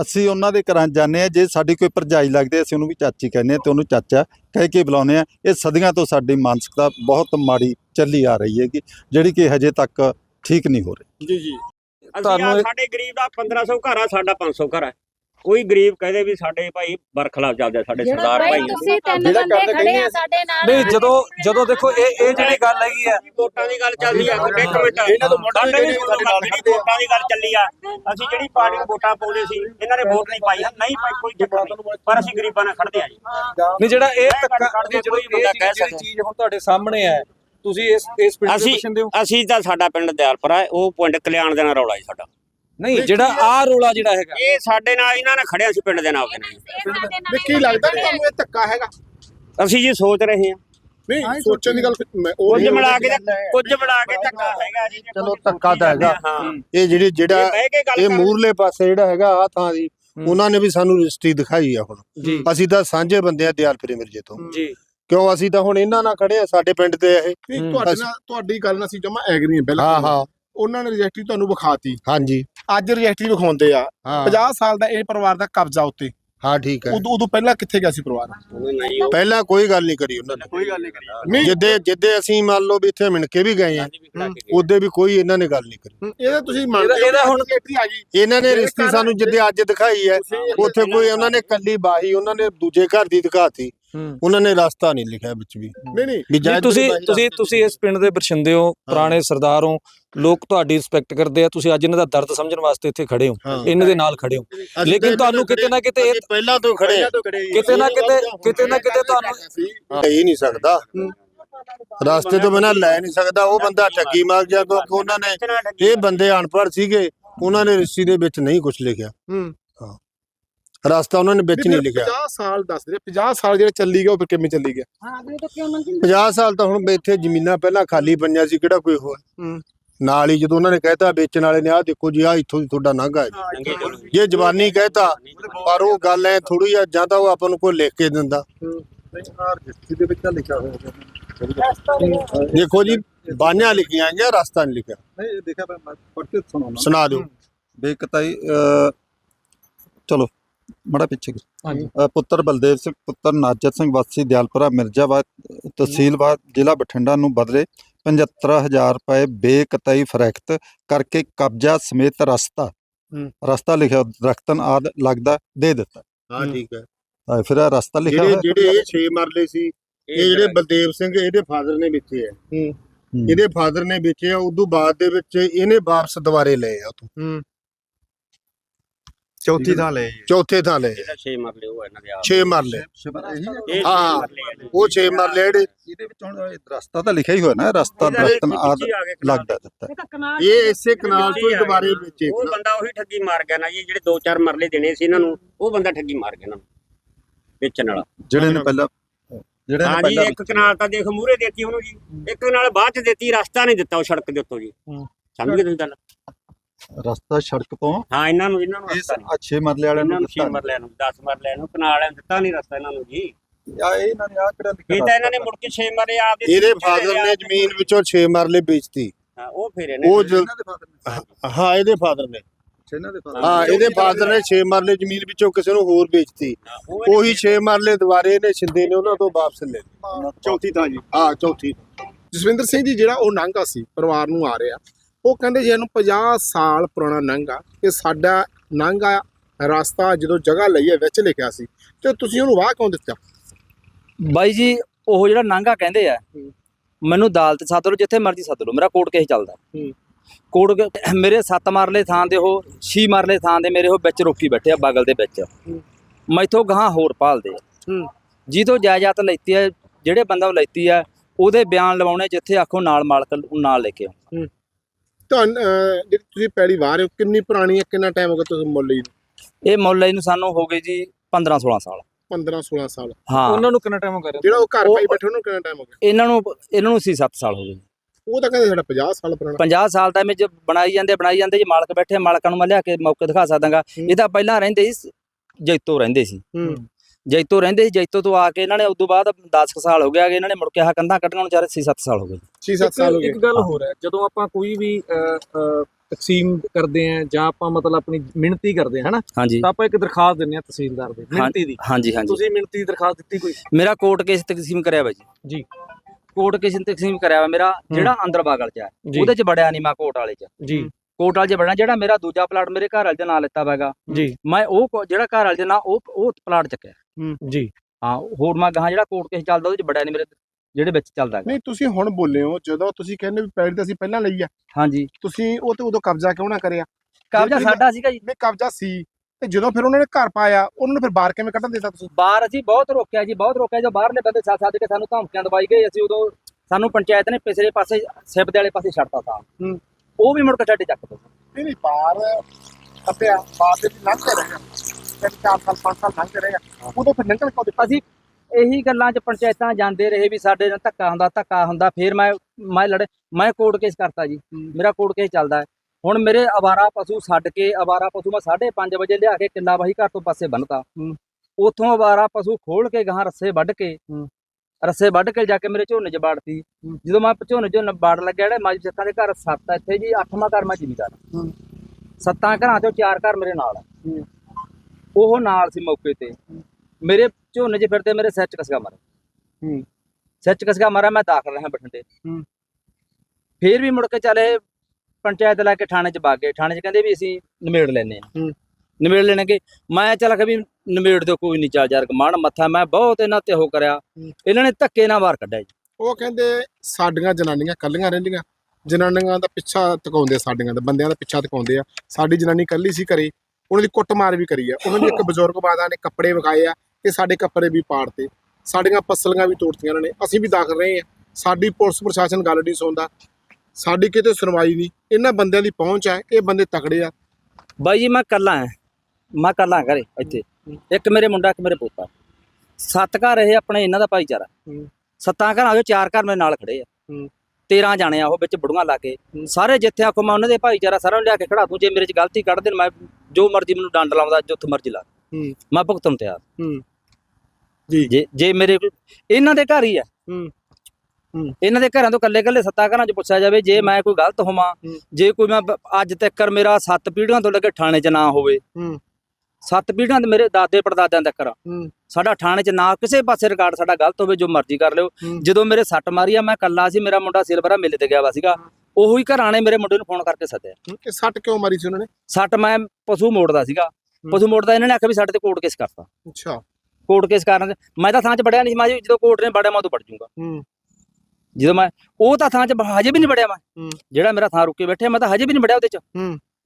ਅਸੀਂ ਉਹਨਾਂ ਦੇ ਘਰਾਂ ਜਾਂਦੇ ਆ ਜੇ ਸਾਡੀ ਕੋਈ ਭਰਜਾਈ ਲੱਗਦੀ ਹੈ, ਅਸੀਂ ਉਹਨੂੰ ਵੀ ਚਾਚੀ ਕਹਿੰਦੇ ਆ ਤੇ ਉਹਨੂੰ ਚਾਚਾ ਕਹਿ ਕੇ ਬੁਲਾਉਂਦੇ ਆ ਇਹ ਸਦੀਆਂ ਤੋਂ ਸਾਡੀ ਮਾਨਸਿਕਤਾ ਬਹੁਤ ਮਾੜੀ ਚੱਲੀ ਆ ਰਹੀ ਹੈਗੀ ਜਿਹੜੀ ਕਿ ਹਜੇ ਤੱਕ ਠੀਕ ਨਹੀਂ ਹੋ ਰਹੀ। ਜੀ ਜੀ। ਤੁਹਾਨੂੰ ਆ ਸਾਡੇ ਗਰੀਬ ਦਾ 1500 ਘਰ ਆ ਸਾਡਾ 500 ਘਰ ਹੈ ਕੋਈ ਗਰੀਬ ਕਹਦੇ ਵੀ ਸਾਡੇ ਭਾਈ ਬਰਖਲਾਫ ਚੱਲਦੇ ਆ ਸਾਡੇ ਸਰਦਾਰ ਭਾਈ ਤੁਸੀਂ ਤਿੰਨ ਜਿਹੜਾ ਬੰਦੇ ਕਰਦੇ ਖੜੇ ਕਹਿੰਦੇ ਆ ਆ ਸਾਡੇ ਨਾਲ ਨਹੀਂ ਜਦੋਂ ਜਦੋਂ ਦੇਖੋ ਇਹ ਇਹ ਜਿਹੜੀ ਗੱਲ ਹੈਗੀ ਹੈ ਵੋਟਾਂ ਦੀ ਗੱਲ ਚੱਲਦੀ ਆ ਇੱਕ ਮਿੰਟ। ਇਹਨਾਂ ਤੋਂ ਮੁੱਢ ਸਾਡੇ ਵੀ ਜਿਹੜੇ ਸਾਡੇ ਨਾਲ ਜਿਹੜੀ ਖੜਦੇ ਆ। ਵੋਟਾਂ ਦੀ ਗੱਲ ਚੱਲੀ ਆ। ਅਸੀਂ ਜਿਹੜੀ ਪਾਰਟੀ ਨੂੰ ਵੋਟਾਂ ਪਾਉਂਦੇ ਸੀ ਇਹਨਾਂ ਨੇ ਵੋਟ ਨਹੀਂ ਪਾਈ। ਨਹੀਂ ਪਾਈ ਕੋਈ ਨਹੀਂ। ਪਰ ਅਸੀਂ ਗਰੀਬਾਂ ਨਾਲ ਖੜਦੇ ਆ ਜੀ। ਨਹੀਂ ਜਿਹੜਾ ਇਹ ਧੱਕਾ ਜਿਹੜੀ ਸਕਦਾ। ਚੀਜ਼ ਹੁਣ ਤੁਹਾਡੇ ਸਾਹਮਣੇ ਹੈ ਤੁਸੀਂ ਇਸ ਇਸ ਪਿੰਡ ਦੇ ਅਸੀਂ ਹੋ ਤਾਂ ਸਾਡਾ ਪਿੰਡ ਦਿਆਲਪੁਰਾ ਹੈ ਉਹ ਪਿੰਡ ਕਲਿਆਣ ਦੇ ਨਾਲ ਰੌਲਾ ਜੀ ਸਾਡਾ। ਨਹੀਂ ਜਿਹੜਾ ਆ ਰੋਲਾ ਜਿਹੜਾ ਹੈਗਾ। ਇਹ ਸਾਡੇ ਨਾਲ ਇਹਨਾਂ ਨਾਲ ਖੜਿਆ ਸੀ ਪਿੰਡ ਦੇ ਨਾਲ ਨਾਲ। ਵੀ ਕੀ ਲੱਗਦਾ ਵੀ ਤੁਹਾਨੂੰ ਇਹ ਧੱਕਾ ਹੈਗਾ? ਅਸੀਂ ਜੀ ਸੋਚ ਰਹੇ ਹਾਂ। ਨਹੀਂ ਸੋਚਣ ਦੀ ਗੱਲ ਫਿਰ ਮੈਂ ਉਹ ਕੁਝ ਮਿਲਾ ਕੇ ਤਾਂ- ਕੁਝ ਮਿਲਾ ਕੇ ਧੱਕਾ ਹੈਗਾ ਜੀ। ਚਲੋ ਧੱਕਾ ਤਾਂ ਹੈਗਾ। ਹਾਂ ਇਹ ਜਿਹੜੀ ਜਿਹੜਾ ਬਹਿ ਕੇ ਗੱਲ ਇਹ ਕਰ- ਮੂਰਲੇ ਪਾਸੇ ਜਿਹੜਾ ਹੈਗਾ ਆ ਥਾਂ ਦੀ ਉਹਨਾਂ ਨੇ ਵੀ ਸਾਨੂੰ ਰਜਿਸਟਰੀ ਦਿਖਾਈ ਆ ਹੁਣ। ਜੀ। ਅਸੀਂ ਤਾਂ ਸਾਂਝੇ ਬੰਦੇ ਆ ਦਿਆਲਪੁਰੇ ਮਿਰਜੇ ਤੋਂ। ਜੀ। ਕਿਉਂ ਅਸੀਂ ਤਾਂ ਹੁਣ ਇਹਨਾਂ ਨਾਲ ਖੜੇ ਆ ਸਾਡੇ ਪਿੰਡ ਤੇ ਇਹ। ਤੁਹਾਡੇ ਨਾਲ ਤੁਹਾਡੀ ਗੱਲ ਨਾਲ ਅਸੀਂ ਜਮਾ ਐਗਰੀ ਹਾਂ ਬਿਲਕੁਲ। ਹਾਂ ਹਾਂ। ਉਹਨਾਂ ਨੇ ਰਜਿਸਟਰੀ ਤੁਹਾਨੂੰ ਵਿਖਾਤੀ। ਹਾਂਜੀ। ਅੱਜ ਰਜਿਸਟਰੀ ਵਿਖਾਉਂਦੇ ਆ। ਹਾਂ। 50 ਸਾਲ ਦਾ ਇਹ ਪਰਿਵਾਰ ਦਾ ਕਬਜ਼ਾ ਉੱਤੇ। ਹਾਂ ਠੀਕ ਹੈ। ਉਦੋਂ ਉਦੋਂ ਪਹਿਲਾਂ ਕਿੱਥੇ ਗਿਆ ਸੀ ਪਰਿਵਾਰ? ਨਹੀਂ ਪਹਿਲਾਂ ਕੋਈ ਗੱਲ ਨਹੀਂ ਕਰੀ ਉਹਨਾਂ ਨੇ। ਕੋਈ ਗੱਲ ਨਹੀਂ ਕਰੀ। ਨਹੀਂ। ਜਿੱਦੇ ਜਿੱਦੇ ਅਸੀਂ ਮੰਨ ਲਓ ਵੀ ਇੱਥੇ ਮਿਣ ਕੇ ਵੀ ਗਏ ਆ ਉਹਦੇ ਵੀ ਕੋਈ ਇਹਨਾਂ ਨੇ ਗੱਲ ਨਹੀਂ ਕਰੀ। ਇਹਦਾ ਤੁਸੀਂ ਮੰਨਦੇ ਇਹਦਾ ਹੁਣ- ਰਜਿਸਟਰੀ ਆ ਗਈ। ਇਹਨਾਂ ਨੇ ਰਿਸ਼ਤੀ ਸਾਨੂੰ ਜਿੱਦੇ ਅੱਜ ਦਿਖਾਈ ਹੈ ਉੱਥੇ ਕੋਈ ਉਹਨਾਂ ਨੇ ਕੱਲੀ ਬਾਹੀ ਉਹਨਾਂ ਨੇ ਦੂਜੇ ਘਰ ਦੀ ਦਿਖਾਤੀ। ਉਹਨਾਂ ਨੇ ਰਸਤਾ ਨਹੀਂ ਲਿਖਿਆ ਵਿੱਚ ਵੀ। ਨਹੀਂ ਨਹੀਂ ਨਹੀਂ ਤੁਸੀਂ ਤੁਸੀਂ ਤੁਸੀਂ ਇਸ ਪਿੰਡ ਦੇ ਬਰਸ਼ਿੰਦੇ ਹੋ ਪੁਰਾਣੇ ਸਰਦਾਰ ਹੋ ਲੋਕ ਤੁਹਾਡੀ ਰਿਸਪੈਕਟ ਕਰਦੇ ਆ ਤੁਸੀਂ ਅੱਜ ਇਹਨਾਂ ਦਾ ਦਰਦ ਸਮਝਣ ਵਾਸਤੇ ਇੱਥੇ ਖੜੇ ਹੋ। ਇਹਨਾਂ ਦੇ ਨਾਲ ਖੜੇ ਹੋ। ਲੇਕਿਨ ਤੁਹਾਨੂੰ ਕਿਤੇ ਨਾ ਕਿਤੇ ਇਹ- ਪਹਿਲਾਂ ਤੋਂ ਖੜੇ। ਕਿਤੇ ਨਾ ਕਿਤੇ ਕਿਤੇ ਨਾ ਕਿਤੇ ਤੁਹਾਨੂੰ ਲੈ ਹੀ ਨਹੀਂ ਸਕਦਾ। ਰਸਤੇ ਤੋਂ ਬਿਨਾਂ ਲੈ ਨਹੀਂ ਸਕਦਾ। ਉਹ ਬੰਦਾ ਠੱਗੀ ਮਾਰ ਗਿਆ ਕਿਉਂਕਿ ਉਹਨਾਂ ਨੇ। ਇਹ ਬੰਦੇ ਅਨਪੜ੍ਹ ਸੀਗੇ। ਉਹਨਾਂ ਨੇ ਰਿਸ਼ੀ ਦੇ ਵਿੱਚ ਨਹੀਂ ਕੁਝ ਲਿਖਿਆ। ਹੂੰ। ਰਸਤਾ ਉਹਨਾਂ ਨੇ ਵਿੱਚ ਨਹੀਂ ਲਿਖਿਆ। 50 ਸਾਲ ਦੱਸ ਰਹੇ 50 ਸਾਲ ਜਿਹੜੇ ਚੱਲੀ ਗਿਆ ਉਹ ਫਿਰ ਕਿਵੇਂ ਚੱਲੀ ਗਿਆ ਹਾਂ ਅਗਲੇ ਤੋਂ ਕਿਉਂ ਮੰਗੀ 50 ਸਾਲ ਤਾਂ ਹੁਣ ਇੱਥੇ ਜ਼ਮੀਨਾਂ ਪਹਿਲਾਂ ਖਾਲੀ ਪਈਆਂ ਸੀ ਕਿਹੜਾ ਕੋਈ ਹੋਰ? ਹੂੰ। ਨਾਲ ਹੀ ਜਦੋਂ ਉਹਨਾਂ ਨੇ ਕਹਿਤਾ ਵੇਚਣ ਵਾਲੇ ਨੇ ਆਹ ਦੇਖੋ ਜੀ ਆਹ ਇੱਥੋਂ ਦੀ ਤੁਹਾਡਾ ਨਾਂਗਾ ਹੈ ਜੇ ਜਵਾਨੀ ਕਹਿਤਾ ਪਰ ਉਹ ਗੱਲ ਐ ਥੋੜੀ ਆ ਜਾਂ ਤਾਂ ਉਹ ਆਪਾਂ ਨੂੰ ਕੋਈ ਲਿਖ ਕੇ ਦਿੰਦਾ। ਦੇ ਵਿੱਚ ਤਾਂ ਲਿਖਿਆ ਹੋਇਆ ਦੇਖੋ ਜੀ ਬਾਹਾਂ ਲਿਖੀਆਂ ਗਿਆ ਰਸਤਾ ਨਹੀਂ ਲਿਖਿਆ। ਨਹੀਂ ਇਹ ਦੇਖਿਆ ਮੈਂ ਪੜ੍ਹ ਕੇ ਸੁਣਾਉਣਾ ਸੁਣਾ ਦਿਓ। ਬੇਕਤਾਈ ਚਲੋ। ਮੜਾ ਪਿੱਛੇ ਹਾਂਜੀ। ਪੁੱਤਰ ਬਲਦੇਵ ਸਿੰਘ ਪੁੱਤਰ ਨਾਜਰ ਸਿੰਘ ਵਾਸੀ ਦਿਆਲਪੁਰਾ ਮਿਰਜ਼ਾਬਾਦ ਤਹਿਸੀਲਬਾਦ ਜ਼ਿਲ੍ਹਾ ਬਠਿੰਡਾ ਨੂੰ ਬਦਲੇ 75000 ਰੁਪਏ ਬੇਕਤਾਈ ਫਰੈਖਤ ਕਰਕੇ ਕਬਜ਼ਾ ਸਮੇਤ ਰਸਤਾ। ਰਸਤਾ ਲਿਖਿਆ ਦਰਖਤਨ ਆਦ ਲੱਗਦਾ ਦੇ ਦਿੱਤਾ। ਹਾਂ ਠੀਕ ਹੈ। ਤਾਂ ਫਿਰ ਇਹ ਰਸਤਾ ਲਿਖਿਆ ਜਿਹੜੇ ਇਹ 6 ਮਰਲੇ ਸੀ ਇਹ ਜਿਹੜੇ ਬਲਦੇਵ ਸਿੰਘ ਇਹਦੇ ਫਾਦਰ ਨੇ ਵੇਚੇ ਆ। ਹੂੰ। ਹੂੰ। ਇਹਦੇ ਫਾਦਰ ਨੇ ਵੇਚੇ ਆ ਉਦੋਂ ਬਾਅਦ ਦੇ ਵਿੱਚ ਇਹਨੇ ਵਾਪਸ ਦੁਬਾਰੇ ਲਏ ਆ ਉਤੋਂ ਚੌਥੀ ਥਾਂ ਜੀ। ਚੌਥੇ ਥਾਂ ਲਏ। ਇਹਦਾ 6 ਮਰਲੇ ਉਹ ਇਹਨਾਂ ਦੇ ਆਪ 6 ਮਰਲੇ। ਹੈ। ਉਹ 6 ਮਰਲੇ ਜਿਹੜੇ ਇਹਦੇ ਵਿੱਚ ਹੁਣ ਰਸਤਾ ਤਾਂ ਲਿਖਿਆ ਹੀ ਹੋਇਆ ਨਾ ਰਸਤਾ ਇਹਦਾ ਦਰਖਤਨ ਵਿੱਚ ਆਦ ਹੀ ਆ ਕੇ ਖਿਲਾ ਲੱਗਦਾ ਦਿੱਤਾ। ਇਹ ਇਸੇ ਕਨਾਲ ਤੋਂ ਹੀ ਦੁਬਾਰੇ ਵੇਚੇ ਉਹ ਬੰਦਾ ਉਹੀ ਠੱਗੀ ਮਾਰ ਗਿਆ ਨਾ ਜੀ ਜਿਹੜੇ ਦੋ ਚਾਰ ਮਰਲੇ ਦੇਣੇ ਸੀ ਇਹਨਾਂ ਨੂੰ ਉਹ ਬੰਦਾ ਠੱਗੀ ਮਾਰ ਗਿਆ ਇਹਨਾਂ ਨੂੰ ਵੇਚਣ ਵਾਲਾ। ਜਿਹੜੇ ਨੇ ਪਹਿਲਾਂ ਜਿਹੜੇ ਨੇ ਹਾਂ ਜੀ ਪਹਿਲਾਂ ਇੱਕ ਕਨਾਲ ਤਾਂ ਦੇਖ ਮੂਹਰੇ ਦੇਤੀ ਉਹਨੂੰ ਜੀ। ਇੱਕ ਨਾਲ ਬਾਅਦ ਚ ਦੇਤੀ ਰਸਤਾ ਨਹੀਂ ਦਿੱਤਾ ਉਹ ਸੜਕ ਦੇ ਉੱਤੋਂ ਜੀ। ਸਮਝ ਗਏ ਤੁਸੀਂ ਗੱਲ? ਰਸਤਾ ਸੜਕ ਤੋਂ। ਹਾਂ ਇਹਨਾਂ ਨੂੰ ਇਹਨਾਂ ਨੂੰ ਇਸ ਰਸਤਾ ਨਹੀਂ। ਅੱਛੇ ਮਰਲੇ ਵਾਲਿਆਂ ਇਹਨਾਂ ਨੂੰ ਨੂੰ 6 ਮਰਲਿਆਂ ਨੂੰ 10 ਮਰਲਿਆਂ ਨੂੰ ਕਨਾਲ ਵਾਲਿਆਂ ਨੂੰ ਦਿੱਤਾ ਨਹੀਂ ਰਸਤਾ ਇਹਨਾਂ ਨੂੰ ਜੀ। ਆ ਇਹ ਇਹਨਾਂ ਨੇ ਆ ਕਿਹੜਾ ਲਿਖਿਆ ਇਹ ਤਾਂ ਇਹਨਾਂ ਨੇ ਮੁੜ ਕੇ 6 ਮਰਲੇ ਆਪਦੇ ਇਹਦੇ ਫਾਦਰ ਨੇ ਜ਼ਮੀਨ ਵਿੱਚੋਂ 6 ਮਰਲੇ ਵੇਚਤੀ। ਹਾਂ, ਉਹ ਫਿਰ ਇਹਨੇ ਉਹ ਜ- ਇਹਨਾਂ ਦੇ father ਨੇ ਹਾਂ ਇਹਦੇ ਫਾਦਰ ਨੇ। ਇਹਨਾਂ ਦੇ father ਹਾਂ ਇਹਦੇ ਫਾਦਰ ਨੇ 6 ਮਰਲੇ ਜ਼ਮੀਨ ਵਿੱਚੋਂ ਕਿਸੇ ਨੂੰ ਹੋਰ ਵੇਚਤੀ। ਉਹ ਉਹੀ 6 ਮਰਲੇ ਦੁਬਾਰੇ ਇਹਨੇ ਛਿੰਦੇ ਨੇ ਉਹਨਾਂ ਤੋਂ ਵਾਪਸ ਲੈ ਲਏ। ਚੌਥੀ ਥਾਂ ਜੀ। ਹਾਂ ਚੌਥੀ। ਜਸਵਿੰਦਰ ਸਿੰਘ ਜੀ ਜਿਹੜਾ ਉਹ ਨੰਗਾ ਸੀ ਪਰਿਵਾਰ ਨੂੰ ਆ ਰਿਹਾ। ਉਹ ਕਹਿੰਦੇ ਜੀ ਇਹਨੂੰ 50 ਸਾਲ ਪੁਰਾਣਾ ਨੰਗਾ ਇਹ ਸਾਡਾ ਨੰਗਾ ਰਸਤਾ ਜਦੋਂ ਜਗ੍ਹਾ ਲਈ ਹੈ ਵਿੱਚ ਲਿਖਿਆ ਸੀ ਤੇ ਤੁਸੀਂ ਉਹਨੂੰ ਵਾਹ ਕਿਉਂ ਦਿੱਤਾ? ਬਾਈ ਜੀ ਉਹ ਜਿਹੜਾ ਨਾਂਗਾ ਕਹਿੰਦੇ ਆ ਮੈਨੂੰ ਅਦਾਲਤ ਸੱਦ ਲਓ ਜਿੱਥੇ ਮਰਜ਼ੀ ਸੱਦ ਲਓ ਮੇਰਾ ਕੋਰਟ ਕੇਸ ਚੱਲਦਾ। ਕੋਰਟ ਕੇ- ਮੇਰੇ 7 ਮਰਲੇ ਥਾਂ ਦੇ ਉਹ 6 ਮਰਲੇ ਥਾਂ ਦੇ ਮੇਰੇ ਉਹ ਵਿੱਚ ਰੋਕੀ ਬੈਠੇ ਆ ਬਗਲ ਦੇ ਵਿੱਚ। ਮੈਥੋਂ ਗਾਂ ਹੋਰ ਹੂੰ। ਜਿਹਤੋਂ ਜਾਇਦਾਦ ਲੈਤੀ ਆ ਜਿਹੜੇ ਬੰਦਾ ਉਹ ਲੈਤੀ ਆ ਉਹਦੇ ਬਿਆਨ ਲਵਾਉਣੇ ਜਿੱਥੇ ਆਖੋ ਨਾਲ ਮਾਲਕ ਨਾਲ ਲੈ ਕੇ ਤੁਹਾਨੂੰ ਅਹ, ਜਿਹੜੀ ਤੁਸੀਂ ਪੈੜੀ ਵਾਹ ਰਹੇ ਹੋ ਕਿੰਨੀ ਪੁਰਾਣੀ ਹੈ ਕਿੰਨਾ ਟਾਈਮ ਹੋ ਗਿਆ ਤੁਸੀਂ ਮੁੱਲ ਲਈ ਨੂੰ? ਇਹ ਮੁੱਲ ਲਈ ਨੂੰ ਸਾਨੂੰ ਹੋ ਗਏ ਜੀ 15 16 ਸਾਲ। 15 16 ਸਾਲ। ਹਾਂ। ਉਹਨਾਂ ਨੂੰ ਕਿੰਨਾ ਟਾਈਮ ਹੋ ਗਿਆ? ਜਿਹੜਾ ਉਹ ਘਰ ਉਹ- ਪਾਈ ਬੈਠੇ ਉਹਨੂੰ ਕਿੰਨਾ ਟਾਈਮ ਹੋ ਗਿਆ? ਇਹਨਾਂ ਨੂੰ ਇਹਨਾਂ ਨੂੰ ਸੀ 7 ਸਾਲ ਹੋ ਗਏ। ਉਹ ਤਾਂ ਕਹਿੰਦੇ ਸਾਡਾ 50 ਸਾਲ ਪੁਰਾਣਾ। 50 ਸਾਲ ਤਾਂ ਮੈਂ ਜੇ ਬਣਾਈ ਜਾਂਦੇ ਬਣਾਈ ਜਾਂਦੇ ਜੇ ਮਾਲਕ ਬੈਠੇ ਮਾਲਕਾਂ ਨੂੰ ਮੈਂ ਲਿਆ ਕੇ ਮੌਕੇ ਦਿਖਾ ਸਕਦਾਗਾ। ਇਹ ਤਾਂ ਪਹਿਲਾਂ ਰਹਿੰਦੇ ਸੀ ਜੈਤੋ ਰਹਿੰਦੇ ਸੀ। ਹੂੰ। ਜੈਤੋ ਰਹਿੰਦੇ ਸੀ ਜੈਤੋ ਤੋਂ ਆ ਕੇ ਇਹਨਾਂ ਨੇ ਉਦੋਂ ਬਾਅਦ 10 ਕੁ ਸਾਲ ਹੋ ਗਿਆ ਕਿ ਇਹਨਾਂ ਨੇ ਮੁੜ ਕੇ ਆਹ ਕੰਧਾਂ ਕੱਢਣ ਨੂੰ ਚਾਰੇ 6-7 ਸਾਲ ਹੋ ਗਏ। 6-7 ਸਾਲ ਹੋ ਗਏ। ਇੱਕ ਗੱਲ ਹੋਰ ਹੈ ਜਦੋਂ ਆਪਾਂ ਕੋਈ ਵੀ ਤਕਸੀਮ ਕਰਦੇ ਆ ਜਾਂ ਆਪਾਂ ਮਤਲਬ ਆਪਣੀ ਮਿਹਨਤੀ ਕਰਦੇ ਆ ਹਨਾ? ਤਾਂ ਆਪਾਂ ਇੱਕ ਦਰਖਾਸਤ ਦਿੰਨੇ ਆ ਤਹਿਸੀਲਦਾਰ ਦੇ ਮਿਹਨਤੀ ਦੀ। ਹਾਂਜੀ ਹਾਂਜੀ। ਤੁਸੀਂ ਮਿਹਨਤੀ ਦੀ ਦਰਖਾਸਤ ਦਿੱਤੀ ਕੋਈ? ਮੇਰਾ ਕੋਰਟ ਕੇਸ ਤਕਸੀਮ ਕਰਿਆ ਵਾ ਜੀ। ਜੀ। ਕੋਰਟ ਕੇਸ ਤਕਸੀਮ ਕਰਿਆ ਵਾ ਮੇਰਾ ਜਿਹੜਾ ਅੰਦਰ ਬਾਗਲ ਚ ਹੈ ਉਹਦੇ ਚ ਬੜਿਆ ਨਹੀਂ ਮੈਂ ਕੋਰਟ ਵਾਲੇ ਚ। ਜੀ। ਕੋਰਟ ਵਾਲੇ ਚ ਬੜਿਆ ਜਿਹੜਾ ਮੇਰਾ ਦੂਜਾ ਪਲਾਟ ਮੇਰੇ ਘਰ ਵਾਲੇ ਦੇ ਨਾਂ ਲਿੱਤਾ ਵਾਗਾ ਜੀ। ਮੈਂ ਉਹ ਜਿਹੜਾ ਘਰ ਵਾਲੇ ਦੇ ਨਾਂ ਉਹ ਉਹ ਪਲਾਟ ਚੱਕਿਆ। ਜੀ। ਹਾਂ ਹੋਰ ਮੈਂ ਗਾਹਾਂ ਜਿਹੜਾ ਕੋਰਟ ਕੇਸ ਚੱਲਦਾ ਉਹਦੇ ਚ ਬੜਿਆ ਨਹੀਂ ਮੇਰੇ ਜਿਹੜੇ ਵਿੱਚ ਚੱਲਦਾ ਹੈਗਾ। ਨਹੀਂ ਤੁਸੀਂ ਹੁਣ ਬੋਲੇ ਹੋ ਜਦੋਂ ਤੁਸੀਂ ਕਹਿੰਦੇ ਵੀ ਪੈੜੀ ਤਾਂ ਅਸੀਂ ਪਹਿਲਾਂ ਲਈ ਆ। ਹਾਂਜੀ। ਤੁਸੀਂ ਉਹ ਤੇ ਉਦੋਂ ਕਬਜ਼ਾ ਕਿਉਂ ਨਾ ਕਰਿਆ? ਕਬਜ਼ਾ ਤੁਸੀਂ- ਸਾਡਾ ਸੀਗਾ ਜੀ। ਨਹੀਂ ਕਬਜ਼ਾ ਸੀ। ਤੇ ਜਦੋਂ ਫਿਰ ਉਹਨਾਂ ਨੇ ਘਰ ਪਾਇਆ ਉਹਨਾਂ ਨੂੰ ਫਿਰ ਬਾਹਰ ਕਿਵੇਂ ਕੱਢਣ ਦਿੱਤਾ ਤੁਸੀਂ? ਬਾਹਰ ਅਸੀਂ ਬਹੁਤ ਰੋਕਿਆ ਜੀ ਬਹੁਤ ਰੋਕਿਆ। ਜੋ ਬਾਹਰਲੇ ਬੰਦੇ ਸਾਥ ਸਾਥ ਕੇ ਸਾਨੂੰ ਧਮਕੀਆਂ ਦਵਾਈ ਗਏ ਅਸੀਂ ਉਦੋਂ ਸਾਨੂੰ ਪੰਚਾਇਤ ਨੇ ਪਿਛਲੇ ਪਾਸੇ ਸਿਬ ਦੇ ਵਾਲੇ ਪਾਸੇ ਛੱਡਤਾ ਤਾਂ ਹੂੰ। ਉਹ ਵੀ ਮੁੜ ਕੇ ਸਾਡੇ ਚੱਕ ਦੋ ਨਹੀਂ ਨਹੀਂ ਬਾਹਰ ਕੱਪਿਆ ਬਾਹਰ ਦੇ ਵਿੱਚ ਲੰਘ ਕੇ ਰਹੇਗਾ ਤਿੰਨ ਚਾਰ ਸਾਲ ਪੰਜ ਸਾਲ ਲੰਘ ਕੇ ਰਹੇਗਾ ਉਦੋਂ ਫਿਰ ਨਿਕਲ ਕੋ ਦਿੱਤਾ ਅਸੀਂ ਇਹੀ ਗੱਲਾਂ 'ਚ ਪੰਚਾਇਤਾਂ ਜਾਂਦੇ ਰਹੇ ਵੀ ਸਾਡੇ ਨਾਲ ਧੱਕਾ ਹੁੰਦਾ ਧੱਕਾ ਹੁੰਦਾ ਫਿਰ ਮੈਂ ਮੈਂ ਲੜ ਮੈਂ ਕੋਰਟ ਕੇਸ ਕਰਤਾ ਜੀ। ਮੇਰਾ ਕੋਰਟ ਕੇਸ ਚੱਲਦਾ ਹੈ। ਹੁਣ ਮੇਰੇ ਅਵਾਰਾ ਪਸ਼ੂ ਛੱਡ ਕੇ ਅਵਾਰਾ ਪਸ਼ੂ ਮੈਂ 5:30 ਵਜੇ ਲਿਆ ਕੇ ਕਿੱਲਾ ਵਾਹੀ ਘਰ ਤੋਂ ਪਾਸੇ ਬੰਨਤਾ। ਉਥੋਂ ਅਵਾਰਾ ਪਸ਼ੂ ਖੋਲ ਕੇ ਗਾਂ ਰੱਸੇ ਵੱਢ ਕੇ ਰੱਸੇ ਵੱਢ ਕੇ ਜਾ ਕੇ ਮੇਰੇ ਝੋਨੇ 'ਚ ਬਾੜਤੀ। ਜਦੋਂ ਮੈਂ ਝੋਨੇ 'ਚ ਬਾੜ ਲੱਗਿਆ ਜਿਹੜੇ ਮਾਜੀ ਚੱਕਾਂ ਦੇ ਘਰ ਸੱਤ ਇੱਥੇ ਜੀ ਅੱਠਵਾਂ ਘਰ ਮੈਂ ਜ਼ਿਮੀਦਾਰ ਸੱਤਾਂ ਘਰਾਂ 'ਚੋਂ ਚਾਰ ਘਰ ਮੇਰੇ ਨਾਲ ਉਹ ਨਾਲ ਸੀ ਮੌਕੇ ਤੇ। ਮੇਰੇ ਝੋਨੇ 'ਚ ਫਿਰਦੇ ਮੇਰੇ ਸਿਰ 'ਚ ਕਸਗਾ ਮਾਰਿਆ ਹੂੰ। ਸਿਰ 'ਚ ਕਸਗਾ ਮਾਰਿਆ ਮੈਂ ਦਾਖਲ ਰਿਹਾ ਬਠਿੰਡੇ। ਹੂੰ। ਫੇਰ ਵੀ ਮੁੜ ਕੇ ਚੱਲੇ ਪੰਚਾਇਤ ਲੈ ਕੇ ਥਾਣੇ 'ਚ ਵਗ ਗਏ। ਥਾਣੇ 'ਚ ਕਹਿੰਦੇ ਵੀ ਅਸੀਂ ਨਿਮੇੜ ਲੈਨੇ ਆ ਹੂੰ। ਨਿਮੇੜ ਲੈਣਗੇ ਮੈਂ ਚੱਲ ਕਿ ਵੀ ਨਿਮੇੜ ਦਿਓ ਕੋਈ ਨਹੀਂ ਚੱਲ ਯਾਰ ਮਾਣ ਮੱਥਾ ਮੈਂ ਬਹੁਤ ਇਹਨਾਂ ਤੇ ਉਹ ਕਰਿਆ। ਇਹਨਾਂ ਨੇ ਧੱਕੇ ਨਾਲ ਬਾਹਰ ਕੱਢਿਆ ਜੀ। ਉਹ ਕਹਿੰਦੇ ਸਾਡੀਆਂ ਜਨਾਨੀਆਂ ਕੱਲੀਆਂ ਰਹਿੰਦੀਆਂ। ਜਨਾਨੀਆਂ ਦਾ ਪਿੱਛਾ ਤਕਾਉਂਦੇ ਸਾਡੀਆਂ ਦਾ ਬੰਦਿਆਂ ਦਾ ਪਿੱਛਾ ਤਕਾਉਂਦੇ ਆ। ਸਾਡੀ ਜਨਾਨੀ ਕੱਲੀ ਸੀ ਘਰੇ। ਉਹਨਾਂ ਦੀ ਕੁੱਟਮਾਰ ਵੀ ਕਰੀ ਆ। ਉਹਨਾਂ ਦੀ ਇੱਕ ਬਜ਼ੁਰਗ ਬਾਦਾ ਨੇ ਕੱਪੜੇ ਵਿਖਾਏ ਆ ਤੇ ਸਾਡੇ ਕੱਪੜੇ ਵੀ ਪਾੜਤੇ। ਸਾਡੀਆਂ ਪਸਲੀਆਂ ਵੀ ਤੋੜਤੀਆਂ ਉਹਨਾਂ ਨੇ। ਅਸੀਂ ਵੀ ਦਾਖਲ ਰਹੇ ਆ ਸਾਡੀ ਪੁਲਿਸ ਪ੍ਰਸ਼ਾਸਨ ਗੱਲ ਨਹੀਂ ਸੁਣਦਾ। ਸਾਡੀ ਕਿਤੇ ਸੁਣਵਾਈ ਨਹੀਂ। ਇਹਨਾਂ ਬੰਦਿਆਂ ਦੀ ਪਹੁੰਚ ਹੈ ਇਹ ਬੰਦੇ ਤਕੜੇ ਆ। ਬਾਈ ਜੀ ਮੈਂ ਕੱਲਾ ਹਾਂ। ਮੈਂ ਕੱਲਾ ਘਰੇ ਇੱਥੇ। ਇੱਕ ਮੇਰੇ ਮੁੰਡਾ ਇੱਕ ਮੇਰੇ ਪੋਤਾ। ਸੱਤ ਘਰ ਇਹ ਆਪਣੇ ਇਹਨਾਂ ਦਾ ਭਾਈਚਾਰਾ। ਸੱਤਾਂ ਘਰਾਂ ਦੇ ਚਾਰ ਘਰ ਮੇਰੇ ਨਾਲ ਖੜੇ ਆ। 13 ਜਾਣੇ ਆ ਉਹ ਵਿੱਚ ਬੁੜੀਆਂ ਲਾ ਕੇ ਸਾਰੇ ਜਿੱਥੇ ਆਖੋ ਮੈਂ ਉਹਨਾਂ ਦੇ ਭਾਈਚਾਰਾ ਸਾਰਿਆਂ ਨੂੰ ਲਿਆ ਕੇ ਖੜਾ ਦੂੰ ਜੇ ਮੇਰੇ 'ਚ ਗਲਤੀ ਕੱਢ ਦੇਣ ਮੈਂ ਜੋ ਮਰਜ਼ੀ ਮੈਨੂੰ ਡੰਡ ਲਾਉਂਦਾ ਜਿੱਥੇ ਮਰਜ਼ੀ ਲਾ। ਮੈਂ ਭੁਗਤਣ ਤਿਆਰ ਹੂੰ। ਜੀ। ਜੇ ਜੇ ਮੇਰੇ ਇਹਨਾਂ ਦੇ ਘਰ ਹੀ ਆ। ਇਹਨਾਂ ਦੇ ਘਰਾਂ ਤੋਂ ਕੱਲੇ ਕੱਲੇ ਸੱਤਾ ਘਰਾਂ 'ਚ ਪੁੱਛਿਆ ਜਾਵੇ ਜੇ ਮੈਂ ਕੋਈ ਗਲਤ ਹੋਵਾਂ। ਜੇ ਕੋਈ ਮੈਂ ਅੱਜ ਤੱਕ ਮੇਰਾ ਸੱਤ ਪੀੜ੍ਹੀਆਂ ਤੋਂ ਲੱਗੇ ਥਾਣੇ 'ਚ ਨਾ ਹੋਵੇ। ਸੱਤ ਪੀੜ੍ਹੀਆਂ ਤੇ ਮੇਰੇ ਦਾਦੇ ਪੜਦਾਦਿਆਂ ਤੱਕ ਹੂੰ। ਸਾਡਾ ਥਾਣੇ 'ਚ ਨਾ ਕਿਸੇ ਪਾਸੇ ਰਿਕਾਰਡ ਸਾਡਾ ਗਲਤ ਹੋਵੇ ਜੋ ਮਰਜ਼ੀ ਕਰ ਲਿਓ। ਹੂੰ। ਜਦੋਂ ਮੇਰੇ ਸੱਟ ਮਾਰੀ ਆ ਮੈਂ ਕੱਲਾ ਸੀ ਮੇਰਾ ਮੁੰਡਾ ਸਿਲਵਰਾ ਮੇਲੇ ਤੇ ਗਿਆ ਵਾ ਸੀਗਾ। ਉਹੋ ਹੀ ਘਰਾਂ ਨੇ ਮੇਰੇ ਮੁੰਡੇ ਨੂੰ ਫੋਨ ਕਰਕੇ ਸੱਦਿਆ। ਇਹ ਸੱਟ ਕਿਉਂ ਮਾਰੀ ਸੀ ਉਹਨਾਂ ਨੇ? ਸੱਟ ਮੈਂ ਪਸ਼ੂ ਮੋੜਦਾ ਸੀਗਾ। ਪਸ਼ੂ ਮੋੜਦਾ ਇਹਨਾਂ ਨੇ ਆਖਿਆ ਵੀ ਸਾਡੇ ਤੇ ਕੋਰਟ ਕੇਸ ਕਰਤਾ। ਅੱਛਾ। ਕੋਰਟ ਕੇਸ ਕਰਨ ਦੇ- ਮੈਂ ਤਾਂ ਥਾਂ 'ਚ ਵੜਿਆ ਨਹੀਂ ਸੀ ਮੈਂ ਜੀ ਜਦੋਂ ਕੋਰਟ ਨੇ ਵੜਿਆ ਮੈਂ ਉਦੋਂ ਵੜ ਜਾਊਂਗਾ। ਹੂੰ। ਜਦੋਂ ਮੈਂ ਉਹ ਤਾਂ ਥਾਂ 'ਚ ਬ- ਹਜੇ ਵੀ ਨਹੀਂ ਵੜਿਆ ਮੈਂ। ਹੂੰ। ਜਿਹੜਾ ਮੇਰਾ ਥਾਂ ਰੁਕੇ ਬੈਠਿਆ ਮੈਂ ਤਾਂ ਹਜੇ ਵੀ ਨਹੀਂ ਵੜਿਆ ਉਹਦੇ 'ਚ।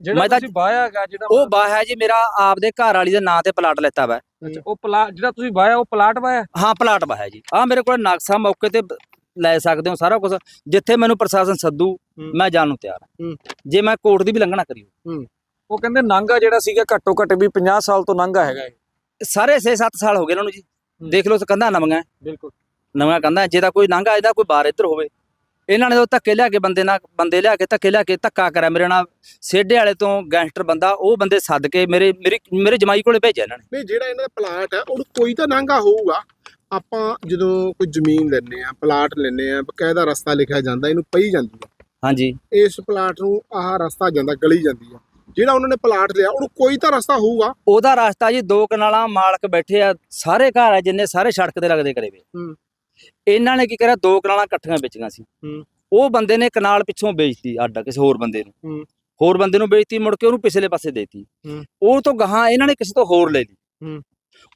ਜਿਹੜਾ ਮੈਂ ਤਾਂ- ਤੁਸੀਂ ਹੈਗਾ ਜਿਹੜਾ ਉਹ ਬਾਹ ਹੈ ਜੀ ਮੇਰਾ ਆਪਦੇ ਘਰ ਵਾਲੀ ਦੇ ਨਾਂ ਤੇ ਪਲਾਟ ਲੈਤਾ ਵਾ। ਅੱਛਾ, ਉਹ ਪਲਾਟ ਜਿਹੜਾ ਤੁਸੀਂ ਵਾਇਆ ਉਹ ਪਲਾਟ ਵਾਇਆ ਹਾਂ ਪਲਾਟ ਵਾ ਹੈ ਜੀ। ਆ ਮੇਰੇ ਕੋਲ ਨਕਸ਼ਾ ਮੌਕੇ ਤੇ ਬ- ਲੈ ਸਕਦੇ ਹੋ ਸਾਰਾ ਕੁਝ ਜਿੱਥੇ ਮੈਨੂੰ ਪ੍ਰਸ਼ਾਸਨ ਸੱਦੂ ਹੂੰ। ਮੈਂ ਜਾਣ ਨੂੰ ਤਿਆਰ ਹਾਂ। ਹੂੰ। ਜੇ ਮੈਂ ਕੋਰਟ ਦੀ ਵੀ ਲੰਘਣਾ ਕਰੀ ਉਹ ਕਹਿੰਦੇ ਨਾਂਗਾ ਜਿਹੜਾ ਸੀਗਾ ਘੱਟੋ ਘੱਟ ਵੀ 50 ਸਾਲ ਤੋਂ ਨਾਂਗਾ ਹੈਗਾ ਇਹ। ਸਾਰੇ 6-7 ਸਾਲ ਹੋ ਗਏ ਇਹਨਾਂ ਨੂੰ ਜੀ। ਦੇਖ ਲਓ ਕੰਧਾਂ ਨਵੀਆਂ। ਬਿਲਕੁਲ। ਨਵੀਆਂ ਕੰਧਾਂ ਜੇ ਤਾਂ ਕੋਈ ਲੰਘਾ ਇਹਦਾ ਕੋਈ ਬਾਹਰ ਇੱਧਰ ਹੋਵੇ। ਇਹਨਾਂ ਨੇ ਉਹ ਧੱਕੇ ਲਿਆ ਕੇ ਬੰਦੇ ਨਾਲ ਬੰਦੇ ਲਿਆ ਕੇ ਧੱਕੇ ਲਿਆ ਕੇ ਧੱਕਾ ਕਰਿਆ। ਮੇਰੇ ਨਾਲ ਸੇਡੇ ਵਾਲੇ ਤੋਂ ਗੈਂਗਸਟਰ ਬੰਦਾ ਉਹ ਬੰਦੇ ਸੱਦ ਕੇ ਮੇਰੇ ਮੇਰੀ ਮੇਰੇ ਜਮਾਈ ਕੋਲੇ ਭੇਜਿਆ ਇਹਨਾਂ ਨੇ। ਨਹੀਂ ਜਿਹੜਾ ਇਹਨਾਂ ਦਾ ਪਲਾਟ ਹੈ ਉਹਨੂੰ ਕੋਈ ਤਾਂ ਨਾਂਗਾ ਹੋਊਗਾ। ਆਪਾਂ ਜਦੋਂ ਕੋਈ ਜ਼ਮੀਨ ਲੈਨੇ ਆ ਪਲਾਟ ਲੈਨੇ ਆ ਬਕਾਇਦਾ ਰਸਤਾ ਲਿਖਿਆ ਜਾਂਦਾ ਇਹਨੂੰ ਪਈ ਜਾਂਦੀ ਹੈ। ਹਾਂਜੀ। ਇਸ ਪਲਾਟ ਨੂੰ ਆਹ ਰਸਤਾ ਜਾਂਦਾ ਗਲੀ ਜਾਂਦੀ ਹੈ। ਜਿਹੜਾ ਉਹਨਾਂ ਨੇ ਪਲਾਟ ਲਿਆ ਉਹਨੂੰ ਕੋਈ ਤਾਂ ਰਸਤਾ ਹੋਊਗਾ। ਉਹਦਾ ਰਸਤਾ ਜੀ ਦੋ ਕਨਾਲਾਂ ਮਾਲਕ ਬੈਠੇ ਆ ਸਾਰੇ ਘਰ ਆ ਜਿੰਨੇ ਸਾਰੇ ਸੜਕ ਤੇ ਲੱਗਦੇ ਕਰੇ ਵੇ। ਹੂੰ। ਇਹਨਾਂ ਨੇ ਕੀ ਕਰਿਆ ਦੋ ਕਨਾਲਾਂ ਇਕੱਠੀਆਂ ਵੇਚੀਆਂ ਸੀ ਹੂੰ। ਉਹ ਬੰਦੇ ਨੇ ਕਨਾਲ ਪਿੱਛੋਂ ਵੇਚਤੀ ਅੱਡ ਕਿਸੇ ਹੋਰ ਬੰਦੇ ਨੂੰ ਹੂੰ। ਹੋਰ ਬੰਦੇ ਨੂੰ ਵੇਚਤੀ ਮੁੜ ਕੇ ਉਹਨੂੰ ਪਿਛਲੇ ਪਾਸੇ ਦੇਤੀ। ਉਹ ਤੋਂ ਗਾਹਾਂ ਇਹਨਾਂ ਨੇ ਕਿਸੇ ਤੋਂ ਹੋਰ ਲੈ ਲਈ ਹੂੰ।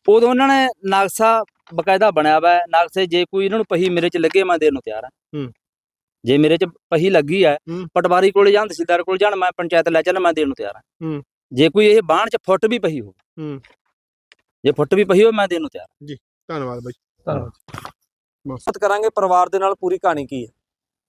ਉਦੋਂ ਉਹਨਾਂ ਨੇ ਨਕਸ਼ਾ ਬਕਾਇਦਾ ਬਣਿਆ ਵਾ ਹੈ। ਨਕਸ਼ੇ ਜੇ ਕੋਈ ਇਹਨਾਂ ਨੂੰ ਪਹੀ ਮੇਰੇ ਚ ਲੱਗੇ ਮੈਂ ਦੇਣ ਨੂੰ ਤਿਆਰ ਹਾਂ। ਜੇ ਮੇਰੇ ਚ ਪਹੀ ਲੱਗੀ ਹੈ। ਪਟਵਾਰੀ ਕੋਲੇ ਜਾਂ ਤਹਿਸੀਲਦਾਰ ਕੋਲ ਜਾਣ ਮੈਂ ਪੰਚਾਇਤ ਲੈ ਚੱਲ ਮੈਂ ਦੇਣ ਨੂੰ ਤਿਆਰ ਹਾਂ। ਜੇ ਕੋਈ ਇਹ ਬਾਣ ਚ ਫੁੱਟ ਵੀ ਪਹੀ ਹੋ ਹੂੰ। ਜੇ ਫੁੱਟ ਵੀ ਪਹੀ ਹੋ ਮੈਂ ਦੇਣ ਨੂੰ ਤਿਆਰ ਧੰਨਵਾਦ ਬਾਈ ਧੰਨਵਾਦ ਬਸ। ਕਰਾਂਗੇ ਪਰਿਵਾਰ ਦੇ ਨਾਲ ਪੂਰੀ ਕਹਾਣੀ ਕੀ ਹੈ।